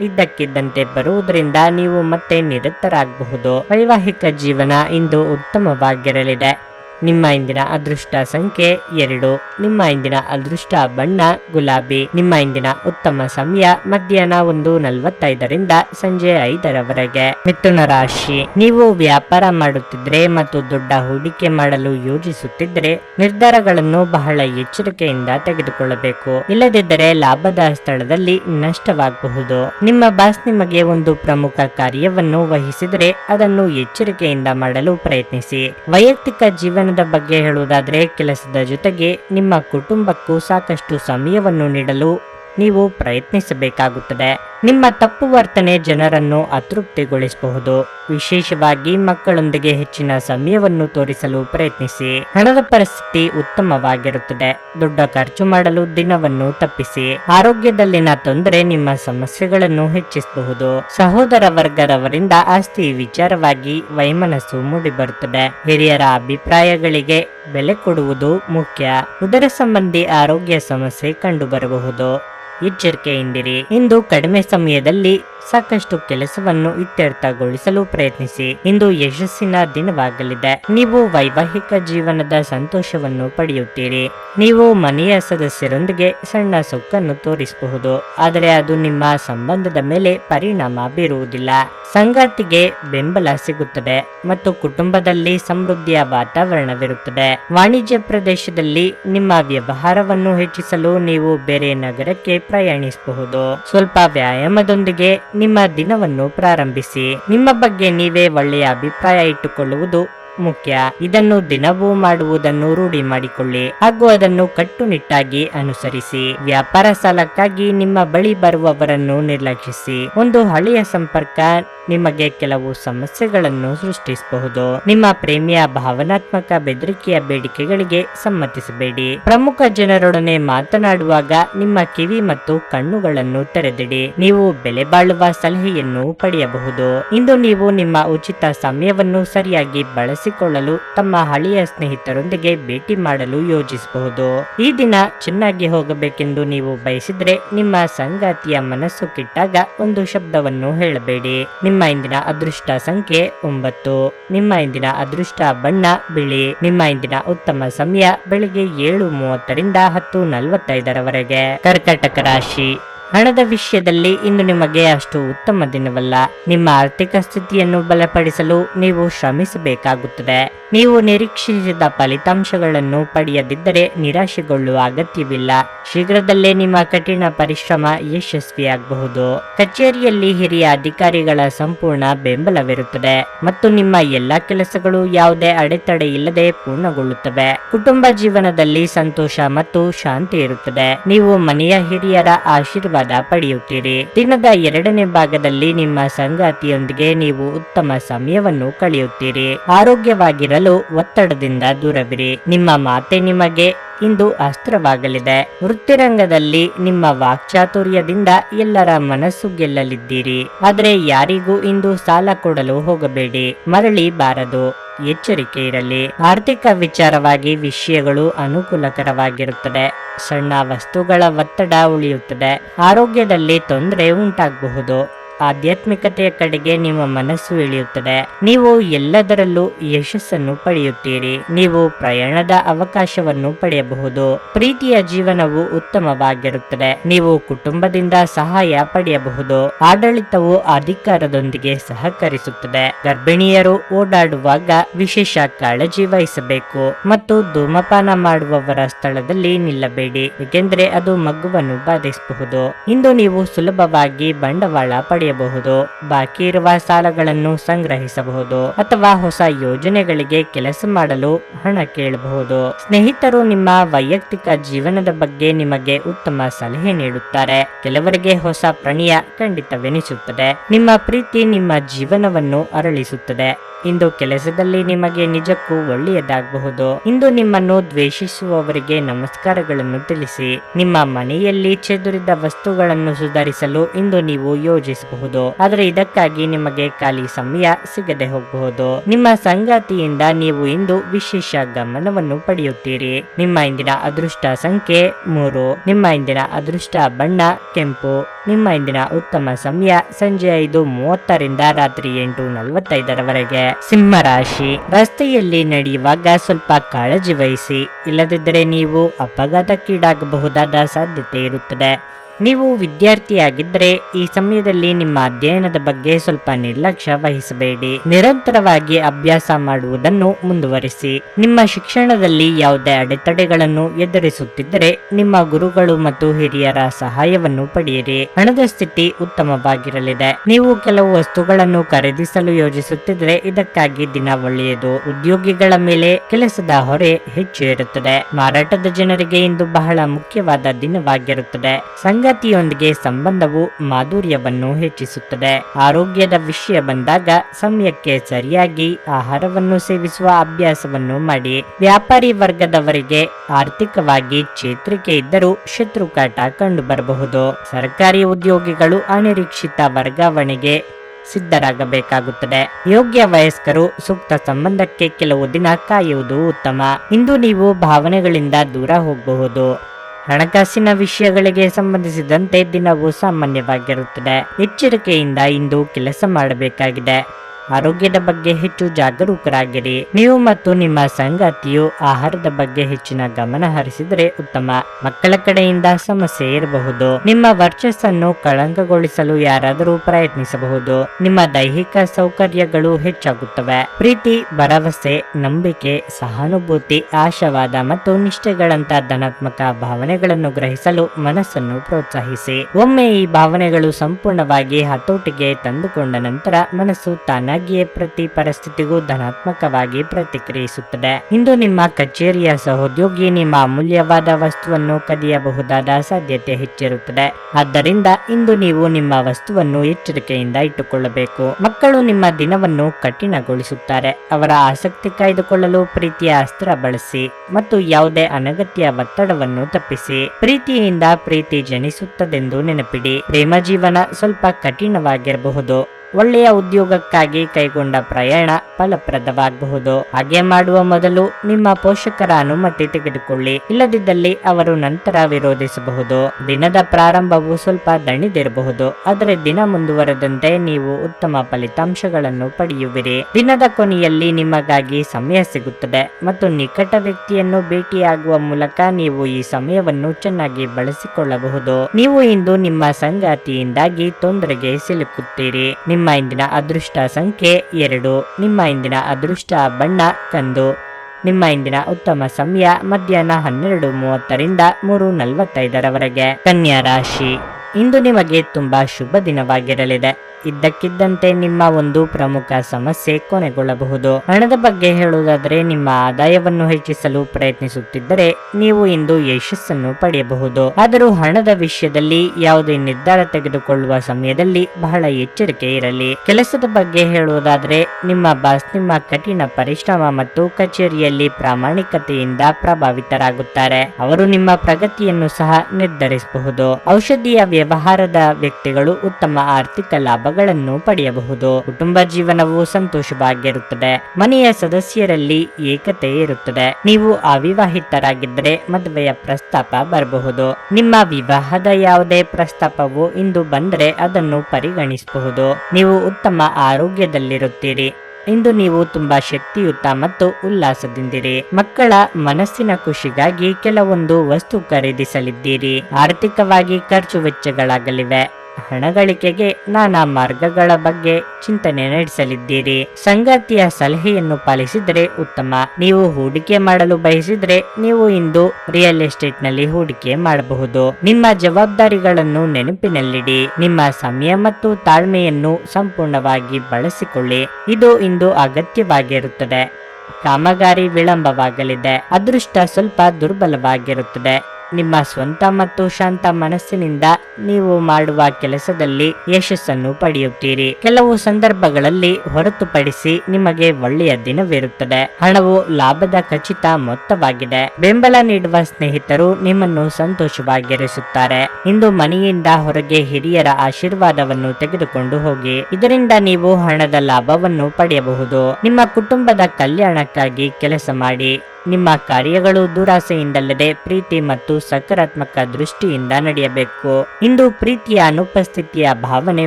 ಇದ್ದಕ್ಕಿದ್ದಂತೆ ಬರುವುದರಿಂದ ನೀವು ಮತ್ತೆ ನಿರತರಾಗಬಹುದು. ವೈವಾಹಿಕ ಜೀವನ ಇಂದು ಉತ್ತಮವಾಗಿರಲಿದೆ. ನಿಮ್ಮ ಇಂದಿನ ಅದೃಷ್ಟ ಸಂಖ್ಯೆ ಎರಡು. ನಿಮ್ಮ ಇಂದಿನ ಅದೃಷ್ಟ ಬಣ್ಣ, ಗುಲಾಬಿ. ನಿಮ್ಮ ಇಂದಿನ ಉತ್ತಮ ಸಮಯ ಮಧ್ಯಾಹ್ನ ಒಂದು ನಲವತ್ತೈದರಿಂದ ಸಂಜೆ ಐದರವರೆಗೆ. ಮಿಥುನ ರಾಶಿ. ನೀವು ವ್ಯಾಪಾರ ಮಾಡುತ್ತಿದ್ರೆ ಮತ್ತು ದೊಡ್ಡ ಹೂಡಿಕೆ ಮಾಡಲು ಯೋಜಿಸುತ್ತಿದ್ರೆ ನಿರ್ಧಾರಗಳನ್ನು ಬಹಳ ಎಚ್ಚರಿಕೆಯಿಂದ ತೆಗೆದುಕೊಳ್ಳಬೇಕು. ಇಲ್ಲದಿದ್ದರೆ ಲಾಭದ ಸ್ಥಳದಲ್ಲಿ ನಷ್ಟವಾಗಬಹುದು. ನಿಮ್ಮ ಬಾಸ್ ನಿಮಗೆ ಒಂದು ಪ್ರಮುಖ ಕಾರ್ಯವನ್ನು ವಹಿಸಿದರೆ ಅದನ್ನು ಎಚ್ಚರಿಕೆಯಿಂದ ಮಾಡಲು ಪ್ರಯತ್ನಿಸಿ. ವೈಯಕ್ತಿಕ ಜೀವನದ ಬಗ್ಗೆ ಹೇಳುವುದಾದರೆ ಕೆಲಸದ ಜೊತೆಗೆ ನಿಮ್ಮ ಕುಟುಂಬಕ್ಕೂ ಸಾಕಷ್ಟು ಸಮಯವನ್ನು ನೀಡಲು ನೀವು ಪ್ರಯತ್ನಿಸಬೇಕಾಗುತ್ತದೆ. ನಿಮ್ಮ ತಪ್ಪು ವರ್ತನೆ ಜನರನ್ನು ಅತೃಪ್ತಿಗೊಳಿಸಬಹುದು. ವಿಶೇಷವಾಗಿ ಮಕ್ಕಳೊಂದಿಗೆ ಹೆಚ್ಚಿನ ಸಮಯವನ್ನು ತೋರಿಸಲು ಪ್ರಯತ್ನಿಸಿ. ಹಣದ ಪರಿಸ್ಥಿತಿ ಉತ್ತಮವಾಗಿರುತ್ತದೆ. ದೊಡ್ಡ ಖರ್ಚು ಮಾಡಲು ದಿನವನ್ನು ತಪ್ಪಿಸಿ. ಆರೋಗ್ಯದಲ್ಲಿನ ತೊಂದರೆ ನಿಮ್ಮ ಸಮಸ್ಯೆಗಳನ್ನು ಹೆಚ್ಚಿಸಬಹುದು. ಸಹೋದರ ವರ್ಗದವರಿಂದ ಆಸ್ತಿ ವಿಚಾರವಾಗಿ ವೈಮನಸ್ಸು ಮೂಡಿಬರುತ್ತದೆ. ಹಿರಿಯರ ಅಭಿಪ್ರಾಯಗಳಿಗೆ ಬೆಲೆ ಕೊಡುವುದು ಮುಖ್ಯ. ಉದರ ಸಂಬಂಧಿ ಆರೋಗ್ಯ ಸಮಸ್ಯೆ ಕಂಡುಬರಬಹುದು. ಎಚ್ಚರಿಕೆಯಿಂದಿರಿ. ಇಂದು ಕಡಿಮೆ ಸಮಯದಲ್ಲಿ ಸಾಕಷ್ಟು ಕೆಲಸವನ್ನು ಇತ್ಯರ್ಥಗೊಳಿಸಲು ಪ್ರಯತ್ನಿಸಿ. ಇಂದು ಯಶಸ್ಸಿನ ದಿನವಾಗಲಿದೆ. ನೀವು ವೈವಾಹಿಕ ಜೀವನದ ಸಂತೋಷವನ್ನು ಪಡೆಯುತ್ತೀರಿ. ನೀವು ಮನೆಯ ಸದಸ್ಯರೊಂದಿಗೆ ಸಣ್ಣ ಸೊಕ್ಕನ್ನು ತೋರಿಸಬಹುದು. ಆದರೆ ಅದು ನಿಮ್ಮ ಸಂಬಂಧದ ಮೇಲೆ ಪರಿಣಾಮ ಬೀರುವುದಿಲ್ಲ. ಸಂಗಾತಿಗೆ ಬೆಂಬಲ ಸಿಗುತ್ತದೆ ಮತ್ತು ಕುಟುಂಬದಲ್ಲಿ ಸಮೃದ್ಧಿಯ ವಾತಾವರಣವಿರುತ್ತದೆ. ವಾಣಿಜ್ಯ ಪ್ರದೇಶದಲ್ಲಿ ನಿಮ್ಮ ವ್ಯವಹಾರವನ್ನು ಹೆಚ್ಚಿಸಲು ನೀವು ಬೇರೆ ನಗರಕ್ಕೆ ಪ್ರಯಾಣಿಸಬಹುದು. ಸ್ವಲ್ಪ ವ್ಯಾಯಾಮದೊಂದಿಗೆ ನಿಮ್ಮ ದಿನವನ್ನು ಪ್ರಾರಂಭಿಸಿ. ನಿಮ್ಮ ಬಗ್ಗೆ ನೀವೇ ಒಳ್ಳೆಯ ಅಭಿಪ್ರಾಯ ಇಟ್ಟುಕೊಳ್ಳುವುದು ಮುಖ್ಯ. ಇದನ್ನು ದಿನವೂ ಮಾಡುವುದನ್ನು ರೂಢಿ ಮಾಡಿಕೊಳ್ಳಿ. ಹಾಗೂ ಅದನ್ನು ಕಟ್ಟುನಿಟ್ಟಾಗಿ ಅನುಸರಿಸಿ. ವ್ಯಾಪಾರ ಸಾಲಕ್ಕಾಗಿ ನಿಮ್ಮ ಬಳಿ ಬರುವವರನ್ನು ನಿರ್ಲಕ್ಷಿಸಿ. ಒಂದು ಹಳೆಯ ಸಂಪರ್ಕ ನಿಮಗೆ ಕೆಲವು ಸಮಸ್ಯೆಗಳನ್ನು ಸೃಷ್ಟಿಸಬಹುದು. ನಿಮ್ಮ ಪ್ರೇಮಿಯ ಭಾವನಾತ್ಮಕ ಬೆದರಿಕೆಯ ಬೇಡಿಕೆಗಳಿಗೆ ಸಮ್ಮತಿಸಬೇಡಿ. ಪ್ರಮುಖ ಜನರೊಡನೆ ಮಾತನಾಡುವಾಗ ನಿಮ್ಮ ಕಿವಿ ಮತ್ತು ಕಣ್ಣುಗಳನ್ನು ತೆರೆದಿಡಿ. ನೀವು ಬೆಲೆ ಬಾಳುವ ಸಲಹೆಯನ್ನು ಪಡೆಯಬಹುದು. ಇಂದು ನೀವು ನಿಮ್ಮ ಉಚಿತ ಸಮಯವನ್ನು ಸರಿಯಾಗಿ ಬಳಸಿಕೊಳ್ಳಲು ತಮ್ಮ ಹಳೆಯ ಸ್ನೇಹಿತರೊಂದಿಗೆ ಭೇಟಿ ಮಾಡಲು ಯೋಜಿಸಬಹುದು. ಈ ದಿನ ಚೆನ್ನಾಗಿ ಹೋಗಬೇಕೆಂದು ನೀವು ಬಯಸಿದ್ರೆ ನಿಮ್ಮ ಸಂಗಾತಿಯ ಮನಸ್ಸು ಕೆಟ್ಟಾಗ ಒಂದು ಶಬ್ದವನ್ನು ಹೇಳಬೇಡಿ. ನಿಮ್ಮ ಇಂದಿನ ಅದೃಷ್ಟ ಸಂಖ್ಯೆ ಒಂಬತ್ತು. ನಿಮ್ಮ ಇಂದಿನ ಅದೃಷ್ಟ ಬಣ್ಣ ಬಿಳಿ. ನಿಮ್ಮ ಇಂದಿನ ಉತ್ತಮ ಸಮಯ ಬೆಳಿಗ್ಗೆ ಏಳು ಮೂವತ್ತರಿಂದ ಹತ್ತು ನಲವತ್ತೈದರವರೆಗೆ. ಕರ್ಕಟಕ ರಾಶಿ. ಹಣದ ವಿಷಯದಲ್ಲಿ ಇಂದು ನಿಮಗೆ ಅಷ್ಟು ಉತ್ತಮ ದಿನವಲ್ಲ. ನಿಮ್ಮ ಆರ್ಥಿಕ ಸ್ಥಿತಿಯನ್ನು ಬಲಪಡಿಸಲು ನೀವು ಶ್ರಮಿಸಬೇಕಾಗುತ್ತದೆ. ನೀವು ನಿರೀಕ್ಷಿಸಿದ ಫಲಿತಾಂಶಗಳನ್ನು ಪಡೆಯದಿದ್ದರೆ ನಿರಾಶೆಗೊಳ್ಳುವ ಅಗತ್ಯವಿಲ್ಲ. ಶೀಘ್ರದಲ್ಲೇ ನಿಮ್ಮ ಕಠಿಣ ಪರಿಶ್ರಮ ಯಶಸ್ವಿಯಾಗಬಹುದು. ಕಚೇರಿಯಲ್ಲಿ ಹಿರಿಯ ಅಧಿಕಾರಿಗಳ ಸಂಪೂರ್ಣ ಬೆಂಬಲವಿರುತ್ತದೆ ಮತ್ತು ನಿಮ್ಮ ಎಲ್ಲಾ ಕೆಲಸಗಳು ಯಾವುದೇ ಅಡೆತಡೆ ಇಲ್ಲದೆ ಪೂರ್ಣಗೊಳ್ಳುತ್ತವೆ. ಕುಟುಂಬ ಜೀವನದಲ್ಲಿ ಸಂತೋಷ ಮತ್ತು ಶಾಂತಿ ಇರುತ್ತದೆ. ನೀವು ಮನೆಯ ಹಿರಿಯರ ಆಶೀರ್ವಾದ ಪಡೆಯುತ್ತೀರಿ. ದಿನದ ಎರಡನೇ ಭಾಗದಲ್ಲಿ ನಿಮ್ಮ ಸಂಗಾತಿಯೊಂದಿಗೆ ನೀವು ಉತ್ತಮ ಸಮಯವನ್ನು ಕಳೆಯುತ್ತೀರಿ. ಆರೋಗ್ಯವಾಗಿರಲು ಒತ್ತಡದಿಂದ ದೂರವಿರಿ. ನಿಮ್ಮ ಮಾತೆ ನಿಮಗೆ ಇಂದು ಅಸ್ತ್ರವಾಗಲಿದೆ. ವೃತ್ತಿರಂಗದಲ್ಲಿ ನಿಮ್ಮ ವಾಕ್ಚಾತುರ್ಯದಿಂದ ಎಲ್ಲರ ಮನಸ್ಸು ಗೆಲ್ಲಲಿದ್ದೀರಿ. ಆದರೆ ಯಾರಿಗೂ ಇಂದು ಸಾಲ ಕೊಡಲು ಹೋಗಬೇಡಿ. ಮರಳಿ ಬಾರದು. ಎಚ್ಚರಿಕೆ ಇರಲಿ. ಆರ್ಥಿಕ ವಿಚಾರವಾಗಿ ವಿಷಯಗಳು ಅನುಕೂಲಕರವಾಗಿರುತ್ತದೆ. ಸಣ್ಣ ವಸ್ತುಗಳ ಒತ್ತಡ ಉಳಿಯುತ್ತದೆ. ಆರೋಗ್ಯದಲ್ಲಿ ತೊಂದರೆ ಉಂಟಾಗಬಹುದು. ಆಧ್ಯಾತ್ಮಿಕತೆಯ ಕಡೆಗೆ ನಿಮ್ಮ ಮನಸ್ಸು ಇಳಿಯುತ್ತದೆ. ನೀವು ಎಲ್ಲದರಲ್ಲೂ ಯಶಸ್ಸನ್ನು ಪಡೆಯುತ್ತೀರಿ. ನೀವು ಪ್ರಯಾಣದ ಅವಕಾಶವನ್ನು ಪಡೆಯಬಹುದು. ಪ್ರೀತಿಯ ಜೀವನವು ಉತ್ತಮವಾಗಿರುತ್ತದೆ. ನೀವು ಕುಟುಂಬದಿಂದ ಸಹಾಯ ಪಡೆಯಬಹುದು. ಆಡಳಿತವು ಅಧಿಕಾರದೊಂದಿಗೆ ಸಹಕರಿಸುತ್ತದೆ. ಗರ್ಭಿಣಿಯರು ಓಡಾಡುವಾಗ ವಿಶೇಷ ಕಾಳಜಿ ವಹಿಸಬೇಕು. ಮತ್ತು ಧೂಮಪಾನ ಮಾಡುವವರ ಸ್ಥಳದಲ್ಲಿ ನಿಲ್ಲಬೇಡಿ. ಏಕೆಂದರೆ ಅದು ಮಗುವನ್ನು ಬಾಧಿಸಬಹುದು. ಇಂದು ನೀವು ಸುಲಭವಾಗಿ ಬಂಡವಾಳ ಪಡೆಯಬಹುದು. ಬಾಕಿ ಇರುವ ಸಾಲಗಳನ್ನು ಸಂಗ್ರಹಿಸಬಹುದು ಅಥವಾ ಹೊಸ ಯೋಜನೆಗಳಿಗೆ ಕೆಲಸ ಮಾಡಲು ಹಣ ಕೇಳಬಹುದು. ಸ್ನೇಹಿತರು ನಿಮ್ಮ ವೈಯಕ್ತಿಕ ಜೀವನದ ಬಗ್ಗೆ ನಿಮಗೆ ಉತ್ತಮ ಸಲಹೆ ನೀಡುತ್ತಾರೆ. ಕೆಲವರಿಗೆ ಹೊಸ ಪ್ರಣಯ ಖಂಡಿತವೆನಿಸುತ್ತದೆ. ನಿಮ್ಮ ಪ್ರೀತಿ ನಿಮ್ಮ ಜೀವನವನ್ನು ಅರಳಿಸುತ್ತದೆ. ಇಂದು ಕೆಲಸದಲ್ಲಿ ನಿಮಗೆ ನಿಜಕ್ಕೂ ಒಳ್ಳೆಯದಾಗಬಹುದು. ಇಂದು ನಿಮ್ಮನ್ನು ದ್ವೇಷಿಸುವವರಿಗೆ ನಮಸ್ಕಾರಗಳನ್ನು ತಿಳಿಸಿ. ನಿಮ್ಮ ಮನೆಯಲ್ಲಿ ಚೆದುರಿದ ವಸ್ತುಗಳನ್ನು ಸುಧಾರಿಸಲು ಇಂದು ನೀವು ಯೋಜಿಸಬಹುದು. ಮಾಡಬಹುದು ಆದರೆ ಇದಕ್ಕಾಗಿ ನಿಮಗೆ ಖಾಲಿ ಸಮಯ ಸಿಗದೆ ಹೋಗಬಹುದು ನಿಮ್ಮ ಸಂಗಾತಿಯಿಂದ ನೀವು ಇಂದು ವಿಶೇಷ ಗಮನವನ್ನು ಪಡೆಯುತ್ತೀರಿ ನಿಮ್ಮ ಇಂದಿನ ಅದೃಷ್ಟ ಸಂಖ್ಯೆ ಮೂರು ನಿಮ್ಮ ಇಂದಿನ ಅದೃಷ್ಟ ಬಣ್ಣ ಕೆಂಪು ನಿಮ್ಮ ಇಂದಿನ ಉತ್ತಮ ಸಮಯ ಸಂಜೆ ಐದು ಮೂವತ್ತರಿಂದ ರಾತ್ರಿ ಎಂಟು ನಲವತ್ತೈದರವರೆಗೆ ಸಿಂಹ ರಾಶಿ ರಸ್ತೆಯಲ್ಲಿ ನಡೆಯುವಾಗ ಸ್ವಲ್ಪ ಕಾಳಜಿ ವಹಿಸಿ ಇಲ್ಲದಿದ್ದರೆ ನೀವು ಅಪಘಾತಕ್ಕೀಡಾಗಬಹುದಾದ ಸಾಧ್ಯತೆ ಇರುತ್ತದೆ ನೀವು ವಿದ್ಯಾರ್ಥಿಯಾಗಿದ್ದರೆ ಈ ಸಮಯದಲ್ಲಿ ನಿಮ್ಮ ಅಧ್ಯಯನದ ಬಗ್ಗೆ ಸ್ವಲ್ಪ ನಿರ್ಲಕ್ಷ್ಯ ವಹಿಸಬೇಡಿ. ನಿರಂತರವಾಗಿ ಅಭ್ಯಾಸ ಮಾಡುವುದನ್ನು ಮುಂದುವರಿಸಿ. ನಿಮ್ಮ ಶಿಕ್ಷಣದಲ್ಲಿ ಯಾವುದೇ ಅಡೆತಡೆಗಳನ್ನು ಎದುರಿಸುತ್ತಿದ್ದರೆ ನಿಮ್ಮ ಗುರುಗಳು ಮತ್ತು ಹಿರಿಯರ ಸಹಾಯವನ್ನು ಪಡೆಯಿರಿ. ಹಣದ ಸ್ಥಿತಿ ಉತ್ತಮವಾಗಿರಲಿದೆ. ನೀವು ಕೆಲವು ವಸ್ತುಗಳನ್ನು ಖರೀದಿಸಲು ಯೋಜಿಸುತ್ತಿದ್ದರೆ ಇದಕ್ಕಾಗಿ ದಿನ ಒಳ್ಳೆಯದು. ಉದ್ಯೋಗಿಗಳ ಮೇಲೆ ಕೆಲಸದ ಹೊರೆ ಹೆಚ್ಚು ಇರುತ್ತದೆ ಮಾರಾಟದ ಜನರಿಗೆ ಇಂದು ಬಹಳ ಮುಖ್ಯವಾದ ದಿನವಾಗಿರುತ್ತದೆ. ಸಂಗತಿಯೊಂದಿಗೆ ಸಂಬಂಧವು ಮಾಧುರ್ಯವನ್ನು ಹೆಚ್ಚಿಸುತ್ತದೆ. ಆರೋಗ್ಯದ ವಿಷಯ ಬಂದಾಗ ಸಮಯಕ್ಕೆ ಸರಿಯಾಗಿ ಆಹಾರವನ್ನು ಸೇವಿಸುವ ಅಭ್ಯಾಸವನ್ನು ಮಾಡಿ. ವ್ಯಾಪಾರಿ ವರ್ಗದವರಿಗೆ ಆರ್ಥಿಕವಾಗಿ ಚೇತರಿಕೆ ಇದ್ದರೂ ಶತ್ರುಕಾಟ ಕಂಡು ಬರಬಹುದು ಸರ್ಕಾರಿ ಉದ್ಯೋಗಿಗಳು ಅನಿರೀಕ್ಷಿತ ವರ್ಗಾವಣೆಗೆ ಸಿದ್ಧರಾಗಬೇಕಾಗುತ್ತದೆ. ಯೋಗ್ಯ ವಯಸ್ಕರು ಸೂಕ್ತ ಸಂಬಂಧಕ್ಕೆ ಕೆಲವು ದಿನ ಕಾಯುವುದು ಉತ್ತಮ. ಇಂದು ನೀವು ಭಾವನೆಗಳಿಂದ ದೂರ ಹೋಗಬಹುದು. ಹಣಕಾಸಿನ ವಿಷಯಗಳಿಗೆ ಸಂಬಂಧಿಸಿದಂತೆ ದಿನವು ಸಾಮಾನ್ಯವಾಗಿರುತ್ತದೆ. ಎಚ್ಚರಿಕೆಯಿಂದ ಇಂದು ಕೆಲಸ ಮಾಡಬೇಕಾಗಿದೆ. ಆರೋಗ್ಯದ ಬಗ್ಗೆ ಹೆಚ್ಚು ಜಾಗರೂಕರಾಗಿರಿ. ನೀವು ಮತ್ತು ನಿಮ್ಮ ಸಂಗಾತಿಯು ಆಹಾರದ ಬಗ್ಗೆ ಹೆಚ್ಚಿನ ಗಮನ ಹರಿಸಿದರೆ ಉತ್ತಮ. ಮಕ್ಕಳ ಕಡೆಯಿಂದ ಸಮಸ್ಯೆ ಇರಬಹುದು. ನಿಮ್ಮ ವರ್ಚಸ್ಸನ್ನು ಕಳಂಕಗೊಳಿಸಲು ಯಾರಾದರೂ ಪ್ರಯತ್ನಿಸಬಹುದು. ನಿಮ್ಮ ದೈಹಿಕ ಸೌಕರ್ಯಗಳು ಹೆಚ್ಚಾಗುತ್ತವೆ. ಪ್ರೀತಿ, ಭರವಸೆ, ನಂಬಿಕೆ, ಸಹಾನುಭೂತಿ, ಆಶಾವಾದ ಮತ್ತು ನಿಷ್ಠೆಗಳಂತ ಧನಾತ್ಮಕ ಭಾವನೆಗಳನ್ನು ಗ್ರಹಿಸಲು ಮನಸ್ಸನ್ನು ಪ್ರೋತ್ಸಾಹಿಸಿ. ಒಮ್ಮೆ ಈ ಭಾವನೆಗಳು ಸಂಪೂರ್ಣವಾಗಿ ಹತೋಟಿಗೆ ತಂದುಕೊಂಡ ನಂತರ ಮನಸ್ಸು ತಾನಾಗಿಯೇ ಪ್ರತಿ ಪರಿಸ್ಥಿತಿಗೂ ಧನಾತ್ಮಕವಾಗಿ ಪ್ರತಿಕ್ರಿಯಿಸುತ್ತದೆ. ಇಂದು ನಿಮ್ಮ ಕಚೇರಿಯ ಸಹೋದ್ಯೋಗಿ ನಿಮ್ಮ ಅಮೂಲ್ಯವಾದ ವಸ್ತುವನ್ನು ಕದಿಯಬಹುದಾದ ಸಾಧ್ಯತೆ ಹೆಚ್ಚಿರುತ್ತದೆ. ಆದ್ದರಿಂದ ಇಂದು ನೀವು ನಿಮ್ಮ ವಸ್ತುವನ್ನು ಎಚ್ಚರಿಕೆಯಿಂದ ಇಟ್ಟುಕೊಳ್ಳಬೇಕು. ಮಕ್ಕಳು ನಿಮ್ಮ ದಿನವನ್ನು ಕಠಿಣಗೊಳಿಸುತ್ತಾರೆ. ಅವರ ಆಸಕ್ತಿ ಕಾಯ್ದುಕೊಳ್ಳಲು ಪ್ರೀತಿಯ ಅಸ್ತ್ರ ಬಳಸಿ ಮತ್ತು ಯಾವುದೇ ಅನಗತ್ಯ ಒತ್ತಡವನ್ನು ತಪ್ಪಿಸಿ. ಪ್ರೀತಿಯಿಂದ ಪ್ರೀತಿ ಜನಿಸುತ್ತದೆಂದು ನೆನಪಿಡಿ. ಪ್ರೇಮ ಜೀವನ ಸ್ವಲ್ಪ ಕಠಿಣವಾಗಿರಬಹುದು. ಒಳ್ಳೆಯ ಉದ್ಯೋಗಕ್ಕಾಗಿ ಕೈಗೊಂಡ ಪ್ರಯಾಣ ಫಲಪ್ರದವಾಗಬಹುದು. ಹಾಗೆ ಮಾಡುವ ಮೊದಲು ನಿಮ್ಮ ಪೋಷಕರ ಅನುಮತಿ ತೆಗೆದುಕೊಳ್ಳಿ. ಇಲ್ಲದಿದ್ದಲ್ಲಿ ಅವರು ನಂತರ ವಿರೋಧಿಸಬಹುದು. ದಿನದ ಪ್ರಾರಂಭವು ಸ್ವಲ್ಪ ದಣಿದಿರಬಹುದು. ಆದರೆ ದಿನ ಮುಂದುವರೆದಂತೆ ನೀವು ಉತ್ತಮ ಫಲಿತಾಂಶಗಳನ್ನು ಪಡೆಯುವಿರಿ. ದಿನದ ಕೊನೆಯಲ್ಲಿ ನಿಮಗಾಗಿ ಸಮಯ ಸಿಗುತ್ತದೆ. ಮತ್ತು ನಿಕಟ ವ್ಯಕ್ತಿಯನ್ನು ಭೇಟಿಯಾಗುವ ಮೂಲಕ ನೀವು ಈ ಸಮಯವನ್ನು ಚೆನ್ನಾಗಿ ಬಳಸಿಕೊಳ್ಳಬಹುದು. ನೀವು ಇಂದು ನಿಮ್ಮ ಸಂಗಾತಿಯಿಂದಾಗಿ ತೊಂದರೆಗೆ ಸಿಲುಕುತ್ತೀರಿ. ನಿಮ್ಮ ಇಂದಿನ ಅದೃಷ್ಟ ಸಂಖ್ಯೆ ಎರಡು. ನಿಮ್ಮ ಇಂದಿನ ಅದೃಷ್ಟ ಬಣ್ಣ ಕಂದು ನಿಮ್ಮ ಇಂದಿನ ಉತ್ತಮ ಸಮಯ ಮಧ್ಯಾಹ್ನ ಹನ್ನೆರಡು ಮೂವತ್ತರಿಂದ ಮೂರು ನಲವತ್ತೈದರವರೆಗೆ. ಕನ್ಯಾ ರಾಶಿ. ಇಂದು ನಿಮಗೆ ತುಂಬಾ ಶುಭ ದಿನವಾಗಿರಲಿದೆ. ಇದ್ದಕ್ಕಿದ್ದಂತೆ ನಿಮ್ಮ ಒಂದು ಪ್ರಮುಖ ಸಮಸ್ಯೆ ಕೊನೆಗೊಳ್ಳಬಹುದು. ಹಣದ ಬಗ್ಗೆ ಹೇಳುವುದಾದರೆ, ನಿಮ್ಮ ಆದಾಯವನ್ನು ಹೆಚ್ಚಿಸಲು ಪ್ರಯತ್ನಿಸುತ್ತಿದ್ದರೆ ನೀವು ಇಂದು ಯಶಸ್ಸನ್ನು ಪಡೆಯಬಹುದು. ಆದರೂ ಹಣದ ವಿಷಯದಲ್ಲಿ ಯಾವುದೇ ನಿರ್ಧಾರ ತೆಗೆದುಕೊಳ್ಳುವ ಸಮಯದಲ್ಲಿ ಬಹಳ ಎಚ್ಚರಿಕೆ ಇರಲಿ. ಕೆಲಸದ ಬಗ್ಗೆ ಹೇಳುವುದಾದರೆ, ನಿಮ್ಮ ಬಾಸ್ ನಿಮ್ಮ ಕಠಿಣ ಪರಿಶ್ರಮ ಮತ್ತು ಕಚೇರಿಯಲ್ಲಿ ಪ್ರಾಮಾಣಿಕತೆಯಿಂದ ಪ್ರಭಾವಿತರಾಗುತ್ತಾರೆ. ಅವರು ನಿಮ್ಮ ಪ್ರಗತಿಯನ್ನು ಸಹ ನಿರ್ಧರಿಸಬಹುದು. ಔಷಧಿಯ ವ್ಯವಹಾರದ ವ್ಯಕ್ತಿಗಳು ಉತ್ತಮ ಆರ್ಥಿಕ ಲಾಭಗಳನ್ನು ಪಡೆಯಬಹುದು. ಕುಟುಂಬ ಜೀವನವು ಸಂತೋಷವಾಗಿರುತ್ತದೆ. ಮನೆಯ ಸದಸ್ಯರಲ್ಲಿ ಏಕತೆ ಇರುತ್ತದೆ. ನೀವು ಅವಿವಾಹಿತರಾಗಿದ್ದರೆ ಮದುವೆಯ ಪ್ರಸ್ತಾಪ ಬರಬಹುದು. ನಿಮ್ಮ ವಿವಾಹದ ಯಾವುದೇ ಪ್ರಸ್ತಾಪವು ಇಂದು ಬಂದರೆ ಅದನ್ನು ಪರಿಗಣಿಸಬಹುದು. ನೀವು ಉತ್ತಮ ಆರೋಗ್ಯದಲ್ಲಿರುತ್ತೀರಿ. ಇಂದು ನೀವು ತುಂಬಾ ಶಕ್ತಿಯುತ ಮತ್ತು ಉಲ್ಲಾಸದಿಂದಿರಿ. ಮಕ್ಕಳ ಮನಸ್ಸಿನ ಖುಷಿಗಾಗಿ ಕೆಲವೊಂದು ವಸ್ತು ಖರೀದಿಸಲಿದ್ದೀರಿ. ಆರ್ಥಿಕವಾಗಿ ಖರ್ಚು ವೆಚ್ಚಗಳಾಗಲಿವೆ. ಹಣ ಗಳಿಕೆಗೆ ನಾನಾ ಮಾರ್ಗಗಳ ಬಗ್ಗೆ ಚಿಂತನೆ ನಡೆಸಲಿದ್ದೀರಿ. ಸಂಗಾತಿಯ ಸಲಹೆಯನ್ನು ಪಾಲಿಸಿದರೆ ಉತ್ತಮ. ನೀವು ಹೂಡಿಕೆ ಮಾಡಲು ಬಯಸಿದ್ರೆ ನೀವು ಇಂದು ರಿಯಲ್ ಎಸ್ಟೇಟ್ನಲ್ಲಿ ಹೂಡಿಕೆ ಮಾಡಬಹುದು. ನಿಮ್ಮ ಜವಾಬ್ದಾರಿಗಳನ್ನು ನೆನಪಿನಲ್ಲಿಡಿ. ನಿಮ್ಮ ಸಮಯ ಮತ್ತು ತಾಳ್ಮೆಯನ್ನು ಸಂಪೂರ್ಣವಾಗಿ ಬಳಸಿಕೊಳ್ಳಿ. ಇದು ಇಂದು ಅಗತ್ಯವಾಗಿರುತ್ತದೆ. ಕಾಮಗಾರಿ ವಿಳಂಬವಾಗಲಿದೆ. ಅದೃಷ್ಟ ಸ್ವಲ್ಪ ದುರ್ಬಲವಾಗಿರುತ್ತದೆ. ನಿಮ್ಮ ಸ್ವಂತ ಮತ್ತು ಶಾಂತ ಮನಸ್ಸಿನಿಂದ ನೀವು ಮಾಡುವ ಕೆಲಸದಲ್ಲಿ ಯಶಸ್ಸನ್ನು ಪಡೆಯುತ್ತೀರಿ. ಕೆಲವು ಸಂದರ್ಭಗಳಲ್ಲಿ ಹೊರತುಪಡಿಸಿ ನಿಮಗೆ ಒಳ್ಳೆಯ ದಿನವಿರುತ್ತದೆ. ಹಣವು ಲಾಭದ ಖಚಿತ ಮೊತ್ತವಾಗಿದೆ. ಬೆಂಬಲ ನೀಡುವ ಸ್ನೇಹಿತರು ನಿಮ್ಮನ್ನು ಸಂತೋಷವಾಗಿರಿಸುತ್ತಾರೆ. ಇಂದು ಮನೆಯಿಂದ ಹೊರಗೆ ಹಿರಿಯರ ಆಶೀರ್ವಾದವನ್ನು ತೆಗೆದುಕೊಂಡು ಹೋಗಿ. ಇದರಿಂದ ನೀವು ಹಣದ ಲಾಭವನ್ನು ಪಡೆಯಬಹುದು. ನಿಮ್ಮ ಕುಟುಂಬದ ಕಲ್ಯಾಣಕ್ಕಾಗಿ ಕೆಲಸ ಮಾಡಿ. ನಿಮ್ಮ ಕಾರ್ಯಗಳು ದುರಾಸೆಯಿಂದಲ್ಲದೆ ಪ್ರೀತಿ ಮತ್ತು ಸಕಾರಾತ್ಮಕ ದೃಷ್ಟಿಯಿಂದ ನಡೆಯಬೇಕು. ಇಂದು ಪ್ರೀತಿಯ ಅನುಪಸ್ಥಿತಿಯ ಭಾವನೆ